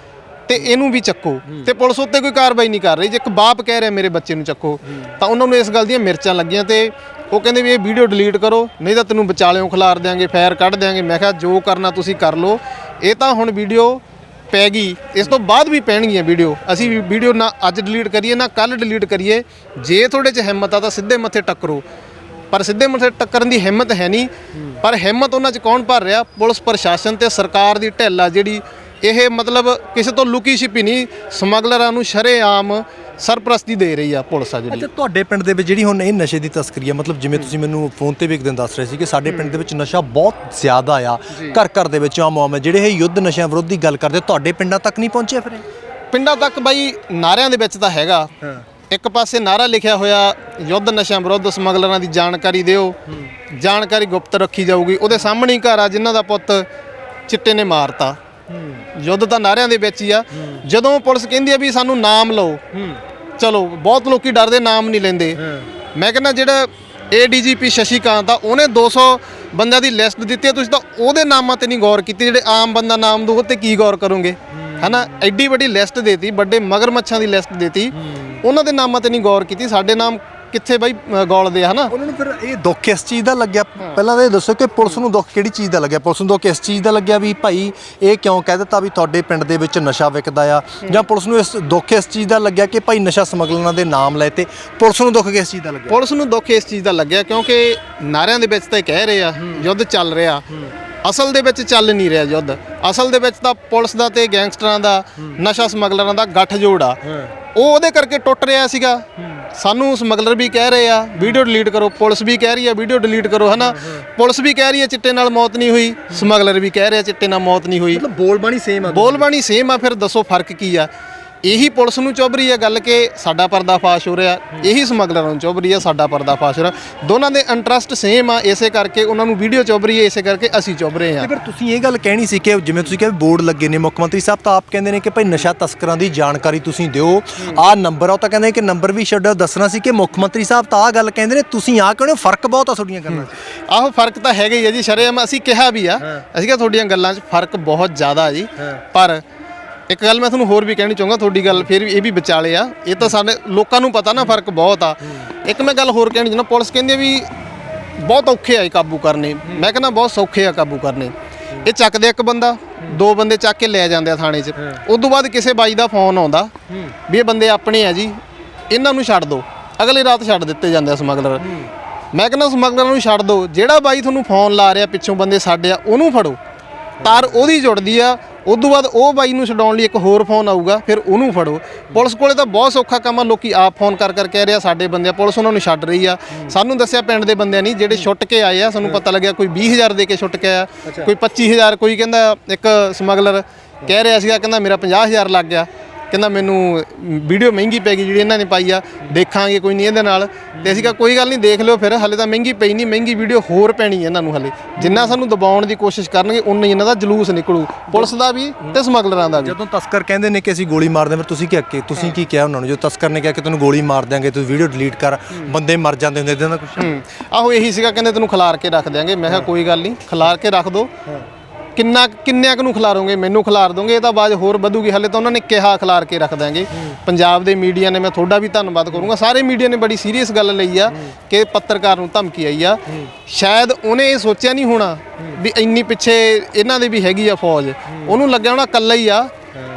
S1: ਤੇ ਇਹਨੂੰ ਵੀ ਚੱਕੋ। ਤੇ ਪੁਲਿਸ ਉੱਤੇ ਕੋਈ ਕਾਰਵਾਈ ਨਹੀਂ ਕਰ ਰਹੀ। ਜੇ ਇੱਕ ਬਾਪ ਕਹਿ ਰਿਹਾ ਮੇਰੇ ਬੱਚੇ ਨੂੰ ਚੱਕੋ, ਤਾਂ ਉਹਨਾਂ ਨੂੰ ਇਸ ਗੱਲ ਦੀਆਂ ਮਿਰਚਾਂ ਲੱਗੀਆਂ ਤੇ ਉਹ ਕਹਿੰਦੇ ਵੀ ਇਹ ਵੀਡੀਓ ਡਿਲੀਟ ਕਰੋ, ਨਹੀਂ ਤਾਂ ਤੈਨੂੰ ਵਿਚਾਲਿਓਂ ਖਿਲਾਰ ਦਿਆਂਗੇ ਫਾਇਰ ਕੱਢ ਦਿਆਂਗੇ। ਮੈਂ ਕਿਹਾ, ਜੋ ਕਰਨਾ ਤੁਸੀਂ ਕਰ ਲਓ। ਇਹ ਤਾਂ ਹੁਣ ਵੀਡੀਓ ਪੈ ਗਈ। ਇਸ ਤੋਂ ਬਾਅਦ ਵੀ ਪੈਣਗੀਆਂ ਵੀਡੀਓ। ਅਸੀਂ ਵੀਡੀਓ ਨਾ ਅੱਜ ਡਿਲੀਟ ਕਰੀਏ, ਨਾ ਕੱਲ ਡਿਲੀਟ ਕਰੀਏ। ਜੇ ਤੁਹਾਡੇ 'ਚ ਹਿੰਮਤ ਆ ਤਾਂ ਸਿੱਧੇ ਮੱਥੇ ਟੱਕਰੋ। ਪਰ ਸਿੱਧੇ ਮੱਥੇ ਟੱਕਰਨ ਦੀ ਹਿੰਮਤ ਹੈ ਨਹੀਂ। ਪਰ ਹਿੰਮਤ ਉਹਨਾਂ 'ਚ ਕੌਣ ਭਰ ਰਿਹਾ? ਪੁਲਿਸ ਪ੍ਰਸ਼ਾਸਨ ਤੇ ਸਰਕਾਰ ਦੀ ਢਿੱਲ ਆ ਜਿਹੜੀ ਇਹ ਮਤਲਬ ਕਿਸੇ ਤੋਂ ਲੁਕੀ ਛਿਪੀ ਨਹੀਂ ਸਮਗਲਰਾਂ ਨੂੰ ਸ਼ਰੇਆਮ ਸਰਪ੍ਰਸਤੀ ਦੇ ਰਹੀ ਆ ਪੁਲਿਸ ਆ ਜਿਹੜੀ।
S2: ਅੱਛਾ ਤੁਹਾਡੇ ਪਿੰਡ ਦੇ ਵਿੱਚ ਜਿਹੜੀ ਹੁਣ ਇਹ ਨਸ਼ੇ ਦੀ ਤਸਕਰੀ ਆ ਮਤਲਬ ਜਿਵੇਂ ਤੁਸੀਂ ਮੈਨੂੰ ਫੋਨ ਤੇ ਵੀ ਇੱਕ ਦਿਨ ਦੱਸ ਰਹੇ ਸੀ ਕਿ ਸਾਡੇ ਪਿੰਡ ਦੇ ਵਿੱਚ ਨਸ਼ਾ ਬਹੁਤ ਜ਼ਿਆਦਾ ਆ। ਘਰ ਘਰ ਦੇ ਵਿੱਚ ਆਮ ਆਮ ਜਿਹੜੇ ਇਹ ਯੁੱਧ ਨਸ਼ਿਆਂ ਵਿਰੁੱਧ ਦੀ ਗੱਲ ਕਰਦੇ ਤੁਹਾਡੇ ਪਿੰਡਾਂ ਤੱਕ ਨਹੀਂ ਪਹੁੰਚਿਆ ਫਿਰ ਇਹ?
S1: ਪਿੰਡਾਂ ਤੱਕ ਬਾਈ ਨਾਰਿਆਂ ਦੇ ਵਿੱਚ ਤਾਂ ਹੈਗਾ। ਇੱਕ ਪਾਸੇ ਨਾਰਾ ਲਿਖਿਆ ਹੋਇਆ ਯੁੱਧ ਨਸ਼ਿਆਂ ਵਿਰੁੱਧ ਸਮਗਲਰਾਂ ਦੀ ਜਾਣਕਾਰੀ ਦਿਓ। ਜਾਣਕਾਰੀ ਗੁਪਤ ਰੱਖੀ ਜਾਊਗੀ। ਉਹਦੇ ਸਾਹਮਣੇ ਹੀ ਘਰ ਆ ਜਿਨ੍ਹਾਂ ਦਾ ਪੁੱਤ ਚਿੱਟੇ ਨੇ ਮਾਰਤਾ। ਯੁੱਧ ਤਾਂ ਨਾਰਿਆਂ ਦੇ ਵਿੱਚ ਹੀ ਆ। ਜਦੋਂ ਪੁਲਿਸ ਕਹਿੰਦੀ ਆ ਵੀ ਸਾਨੂੰ ਨਾਮ ਲਓ ਚਲੋ ਬਹੁਤ ਲੋਕੀ ਡਰਦੇ ਨਾਮ ਨਹੀਂ ਲੈਂਦੇ। ਮੈਂ ਕਹਿੰਦਾ ਜਿਹੜਾ ਏਡੀਜੀਪੀ ਸ਼ਸ਼ੀਕਾਂਤ ਆ ਉਹਨੇ 200 ਬੰਦਿਆਂ ਦੀ ਲਿਸਟ ਦਿੱਤੀ ਆ ਤੁਸੀਂ ਤਾਂ ਉਹਦੇ ਨਾਮਾਂ ਤੇ ਨਹੀਂ ਗੌਰ ਕੀਤੀ ਜਿਹੜੇ ਆਮ ਬੰਦਾ ਨਾਮ ਦੂ ਉਹ ਤੇ ਕੀ ਗੌਰ ਕਰੋਗੇ? ਹਨਾ? ਐਡੀ ਵੱਡੀ ਲਿਸਟ ਦੇਤੀ ਵੱਡੇ ਮਗਰਮੱਛਾਂ ਦੀ ਲਿਸਟ ਦੇਤੀ ਉਹਨਾਂ ਦੇ ਨਾਮਾਂ ਤੇ ਨਹੀਂ ਗੌਰ ਕੀਤੀ ਸਾਡੇ ਨਾਮ ਕਿੱਥੇ ਬਾਈ ਗੌਲਦੇ ਆ ਹਨਾ?
S2: ਉਹਨਾਂ ਨੂੰ ਫਿਰ ਇਹ ਦੁੱਖ ਇਸ ਚੀਜ਼ ਦਾ ਲੱਗਿਆ। ਪਹਿਲਾਂ ਤਾਂ ਇਹ ਦੱਸੋ ਕਿ ਪੁਲਿਸ ਨੂੰ ਦੁੱਖ ਕਿਹੜੀ ਚੀਜ਼ ਦਾ ਲੱਗਿਆ? ਪੁਲਿਸ ਨੂੰ ਦੁੱਖ ਇਸ ਚੀਜ਼ ਦਾ ਲੱਗਿਆ ਵੀ ਭਾਈ ਇਹ ਕਿਉਂ ਕਹਿ ਦਿੱਤਾ ਵੀ ਤੁਹਾਡੇ ਪਿੰਡ ਦੇ ਵਿੱਚ ਨਸ਼ਾ ਵਿਕਦਾ ਆ? ਜਾਂ ਪੁਲਿਸ ਨੂੰ ਇਸ ਦੁੱਖ ਇਸ ਚੀਜ਼ ਦਾ ਲੱਗਿਆ ਕਿ ਭਾਈ ਨਸ਼ਾ ਸਮਗਲਰਾਂ ਦੇ ਨਾਮ ਲਏ ਤੇ ਪੁਲਿਸ ਨੂੰ ਦੁੱਖ ਕਿਸ ਚੀਜ਼ ਦਾ ਲੱਗਿਆ?
S1: ਪੁਲਿਸ ਨੂੰ ਦੁੱਖ ਇਸ ਚੀਜ਼ ਦਾ ਲੱਗਿਆ ਕਿਉਂਕਿ ਨਾਰਿਆਂ ਦੇ ਵਿੱਚ ਤਾਂ ਇਹ ਕਹਿ ਰਹੇ ਆ ਯੁੱਧ ਚੱਲ ਰਿਹਾ। ਅਸਲ ਦੇ ਵਿੱਚ ਚੱਲ ਨਹੀਂ ਰਿਹਾ ਯੁੱਧ। ਅਸਲ ਦੇ ਵਿੱਚ ਤਾਂ ਪੁਲਿਸ ਦਾ ਤੇ ਗੈਂਗਸਟਰਾਂ ਦਾ ਨਸ਼ਾ ਸਮਗਲਰਾਂ ਦਾ ਗੱਠਜੋੜ ਆ। ਉਹ ਉਹਦੇ ਕਰਕੇ ਟੁੱਟ ਰਿਹਾ ਸੀਗਾ। ਸਾਨੂੰ ਸਮਗਲਰ ਵੀ ਕਹਿ ਰਹੇ ਆ ਵੀਡੀਓ ਡਿਲੀਟ ਕਰੋ ਪੁਲਿਸ ਵੀ ਕਹਿ ਰਹੀ ਆ ਵੀਡੀਓ ਡਿਲੀਟ ਕਰੋ ਹਨਾ? ਪੁਲਿਸ ਵੀ ਕਹਿ ਰਹੀ ਆ ਚਿੱਟੇ ਨਾਲ ਮੌਤ ਨਹੀਂ ਹੋਈ ਸਮਗਲਰ ਵੀ ਕਹਿ ਰਿਹਾ ਚਿੱਟੇ ਨਾਲ ਮੌਤ ਨਹੀਂ ਹੋਈ।
S2: ਮਤਲਬ ਬੋਲ ਬਾਣੀ ਸੇਮ ਆ।
S1: ਬੋਲਬਾਣੀ ਸੇਮ ਆ ਫਿਰ ਦੱਸੋ ਫ਼ਰਕ ਕੀ ਆ? ਇਹੀ ਪੁਲਿਸ ਨੂੰ ਚੁੱਭ ਰਹੀ ਆ ਗੱਲ ਕਿ ਸਾਡਾ ਪਰਦਾਫਾਸ਼ ਹੋ ਰਿਹਾ ਇਹੀ ਸਮਗਲਰਾਂ ਨੂੰ ਚੁੱਭ ਰਹੀ ਆ ਸਾਡਾ ਪਰਦਾਫਾਸ਼ ਹੋ ਰਿਹਾ। ਦੋਨਾਂ ਦੇ ਇੰਟਰਸਟ ਸੇਮ ਆ ਇਸੇ ਕਰਕੇ ਉਹਨਾਂ ਨੂੰ ਵੀਡੀਓ ਚੁੱਭ ਰਹੀ ਹੈ ਇਸੇ ਕਰਕੇ ਅਸੀਂ ਚੁੱਭ ਰਹੇ ਆ
S2: ਫਿਰ ਤੁਸੀਂ ਇਹ ਗੱਲ ਕਹਿਣੀ ਸੀ ਕਿ ਜਿਵੇਂ ਤੁਸੀਂ ਕਿਹਾ ਬੋਰਡ ਲੱਗੇ ਨੇ ਮੁੱਖ ਮੰਤਰੀ ਸਾਹਿਬ ਤਾਂ ਆਪ ਕਹਿੰਦੇ ਨੇ ਕਿ ਭਾਈ ਨਸ਼ਾ ਤਸਕਰਾਂ ਦੀ ਜਾਣਕਾਰੀ ਤੁਸੀਂ ਦਿਓ। ਆਹ ਨੰਬਰ ਆ ਉਹ ਤਾਂ ਕਹਿੰਦੇ ਕਿ ਨੰਬਰ ਵੀ ਛੱਡੋ ਦੱਸਣਾ ਸੀ ਕਿ ਮੁੱਖ ਮੰਤਰੀ ਸਾਹਿਬ ਤਾਂ ਆਹ ਗੱਲ ਕਹਿੰਦੇ ਨੇ ਤੁਸੀਂ ਕਹਿੰਦੇ ਹੋ, ਫ਼ਰਕ ਬਹੁਤ ਆ ਤੁਹਾਡੀਆਂ ਗੱਲਾਂ 'ਚ।
S1: ਆਹੋ ਫ਼ਰਕ ਤਾਂ ਹੈਗਾ ਹੀ ਆ ਜੀ ਸ਼ਰੇਆਮ ਅਸੀਂ ਕਿਹਾ ਵੀ ਆ ਅਸੀਂ ਕਿਹਾ ਤੁਹਾਡੀਆਂ ਗੱਲਾਂ 'ਚ ਫ਼ਰਕ ਬਹੁਤ ਜ਼ਿਆਦਾ ਜੀ। ਪਰ ਇੱਕ ਗੱਲ ਮੈਂ ਤੁਹਾਨੂੰ ਹੋਰ ਵੀ ਕਹਿਣੀ ਚਾਹੂੰਗਾ, ਤੁਹਾਡੀ ਗੱਲ ਫਿਰ ਵੀ ਇਹ ਵੀ ਵਿਚਾਲੇ ਆ। ਇਹ ਤਾਂ ਸਾਡੇ ਲੋਕਾਂ ਨੂੰ ਪਤਾ ਨਾ, ਫ਼ਰਕ ਬਹੁਤ ਆ। ਇੱਕ ਮੈਂ ਗੱਲ ਹੋਰ ਕਹਿਣੀ ਚਾਹੁੰਦਾ, ਪੁਲਿਸ ਕਹਿੰਦੀ ਆ ਵੀ ਬਹੁਤ ਔਖੇ ਆ ਇਹ ਕਾਬੂ ਕਰਨੇ। ਮੈਂ ਕਹਿੰਦਾ ਬਹੁਤ ਸੌਖੇ ਆ ਕਾਬੂ ਕਰਨੇ। ਇਹ ਚੱਕਦੇ ਇੱਕ ਬੰਦਾ, ਦੋ ਬੰਦੇ ਚੱਕ ਕੇ ਲੈ ਜਾਂਦੇ ਆ ਥਾਣੇ 'ਚ। ਉਸ ਤੋਂ ਬਾਅਦ ਕਿਸੇ ਬਾਈ ਦਾ ਫੋਨ ਆਉਂਦਾ ਵੀ ਇਹ ਬੰਦੇ ਆਪਣੇ ਆ ਜੀ, ਇਹਨਾਂ ਨੂੰ ਛੱਡ ਦਿਓ ਅਗਲੇ ਰਾਤ ਛੱਡ ਦਿੱਤੇ ਜਾਂਦੇ ਆ ਸਮਗਲਰ। ਮੈਂ ਕਹਿੰਦਾ ਸਮਗਲਰਾਂ ਨੂੰ ਛੱਡ ਦਿਓ ਜਿਹੜਾ ਬਾਈ ਤੁਹਾਨੂੰ ਫੋਨ ਲਾ ਰਿਹਾ ਪਿੱਛੋਂ ਬੰਦੇ ਸਾਡੇ ਆ, ਉਹਨੂੰ ਫੜੋ। ਤਾਰ ਉਹਦੀ ਜੁੜਦੀ ਆ ਉਸ ਤੋਂ ਬਾਅਦ ਉਹ ਬਾਈ ਨੂੰ ਛਡਾਉਣ ਲਈ ਇੱਕ ਹੋਰ ਫੋਨ ਆਊਗਾ ਫਿਰ ਉਹਨੂੰ ਫੜੋ। ਪੁਲਿਸ ਕੋਲੇ ਤਾਂ ਬਹੁਤ ਸੌਖਾ ਕੰਮ ਆ ਲੋਕੀ ਆਪ ਫੋਨ ਕਰ ਕਰ ਕਹਿ ਰਿਹਾ ਸਾਡੇ ਬੰਦੇ ਆ ਪੁਲਿਸ ਉਹਨਾਂ ਨੂੰ ਛੱਡ ਰਹੀ ਆ। ਸਾਨੂੰ ਦੱਸਿਆ ਪਿੰਡ ਦੇ ਬੰਦਿਆਂ ਨਹੀਂ ਜਿਹੜੇ ਛੁੱਟ ਕੇ ਆਏ ਆ ਸਾਨੂੰ ਪਤਾ ਲੱਗਿਆ ਕੋਈ 20000 ਦੇ ਕੇ ਛੁੱਟ ਕੇ ਆਇਆ ਕੋਈ 25000 ਕੋਈ ਕਹਿੰਦਾ ਇੱਕ ਸਮਗਲਰ ਕਹਿ ਰਿਹਾ ਸੀਗਾ ਕਹਿੰਦਾ ਮੇਰਾ 50000 ਲੱਗ ਗਿਆ। ਕਹਿੰਦਾ ਮੈਨੂੰ ਵੀਡੀਓ ਮਹਿੰਗੀ ਪੈ ਗਈ ਜਿਹੜੀ ਇਹਨਾਂ ਨੇ ਪਾਈ ਆ ਦੇਖਾਂਗੇ ਕੋਈ ਨਹੀਂ ਇਹਦੇ ਨਾਲ। ਤੇ ਅਸੀਂ ਕਿਹਾ ਕੋਈ ਗੱਲ ਨਹੀਂ ਦੇਖ ਲਿਓ ਫਿਰ ਹਲੇ ਤਾਂ ਮਹਿੰਗੀ ਪਈ ਨਹੀਂ ਮਹਿੰਗੀ ਵੀਡੀਓ ਹੋਰ ਪੈਣੀ ਹੈ ਇਹਨਾਂ ਨੂੰ ਹਲੇ। ਜਿੰਨਾ ਸਾਨੂੰ ਦਬਾਉਣ ਦੀ ਕੋਸ਼ਿਸ਼ ਕਰਨਗੇ ਉਨਾ ਹੀ ਇਹਨਾਂ ਦਾ ਜਲੂਸ ਨਿਕਲੂ। ਪੁਲਿਸ ਦਾ ਵੀ ਤੇ ਸਮਗਲਰਾਂ ਦਾ ਵੀ।
S2: ਜਦੋਂ ਤਸਕਰ ਕਹਿੰਦੇ ਨੇ ਕਿ ਅਸੀਂ ਗੋਲੀ ਮਾਰ ਦਿਆਂ ਫਿਰ ਤੁਸੀਂ ਕੀ ਅੱਕੇ ਤੁਸੀਂ ਕੀ ਕਿਹਾ ਉਹਨਾਂ ਨੂੰ? ਜੋ ਤਸਕਰ ਨੇ ਕਿਹਾ ਕਿ ਤੈਨੂੰ ਗੋਲੀ ਮਾਰ ਦਿਆਂਗੇ ਤੂੰ ਵੀਡੀਓ ਡਿਲੀਟ ਕਰ ਬੰਦੇ ਮਰ ਜਾਂਦੇ ਹੁੰਦੇ ਇਦਾਂ ਦਾ ਕੁਝ
S1: ਆਹੋ ਇਹੀ ਸੀਗਾ ਕਹਿੰਦੇ ਤੈਨੂੰ ਖਿਲਾਰ ਕੇ ਰੱਖ ਦਿਆਂਗੇ। ਮੈਂ ਕਿਹਾ ਕੋਈ ਗੱਲ ਨਹੀਂ ਖਿਲਾਰ ਕੇ ਰੱਖ ਦੋ। ਕਿੰਨਾ ਕਿੰਨਿਆਂ ਕੁ ਨੂੰ ਖਿਲਾਰੋਗੇ? ਮੈਨੂੰ ਖਿਲਾਰ ਦੋਗੇ ਇਹ ਤਾਂ ਬਾਜ ਹੋਰ ਵਧੂਗੀ। ਹਲੇ ਤਾਂ ਉਹਨਾਂ ਨੇ ਕਿਹਾ ਖਿਲਾਰ ਕੇ ਰੱਖ ਦਾਂਗੇ ਪੰਜਾਬ ਦੇ ਮੀਡੀਆ ਨੇ ਮੈਂ ਤੁਹਾਡਾ ਵੀ ਧੰਨਵਾਦ ਕਰੂੰਗਾ। ਸਾਰੇ ਮੀਡੀਆ ਨੇ ਬੜੀ ਸੀਰੀਅਸ ਗੱਲ ਲਈ ਆ ਕਿ ਪੱਤਰਕਾਰ ਨੂੰ ਧਮਕੀ ਆਈ ਆ। ਸ਼ਾਇਦ ਉਹਨੇ ਇਹ ਸੋਚਿਆ ਨਹੀਂ ਹੋਣਾ ਵੀ ਇੰਨੀ ਪਿੱਛੇ ਇਹਨਾਂ ਦੇ ਵੀ ਹੈਗੀ ਆ ਫੌਜ। ਉਹਨੂੰ ਲੱਗਿਆ ਹੋਣਾ ਇਕੱਲਾ ਹੀ ਆ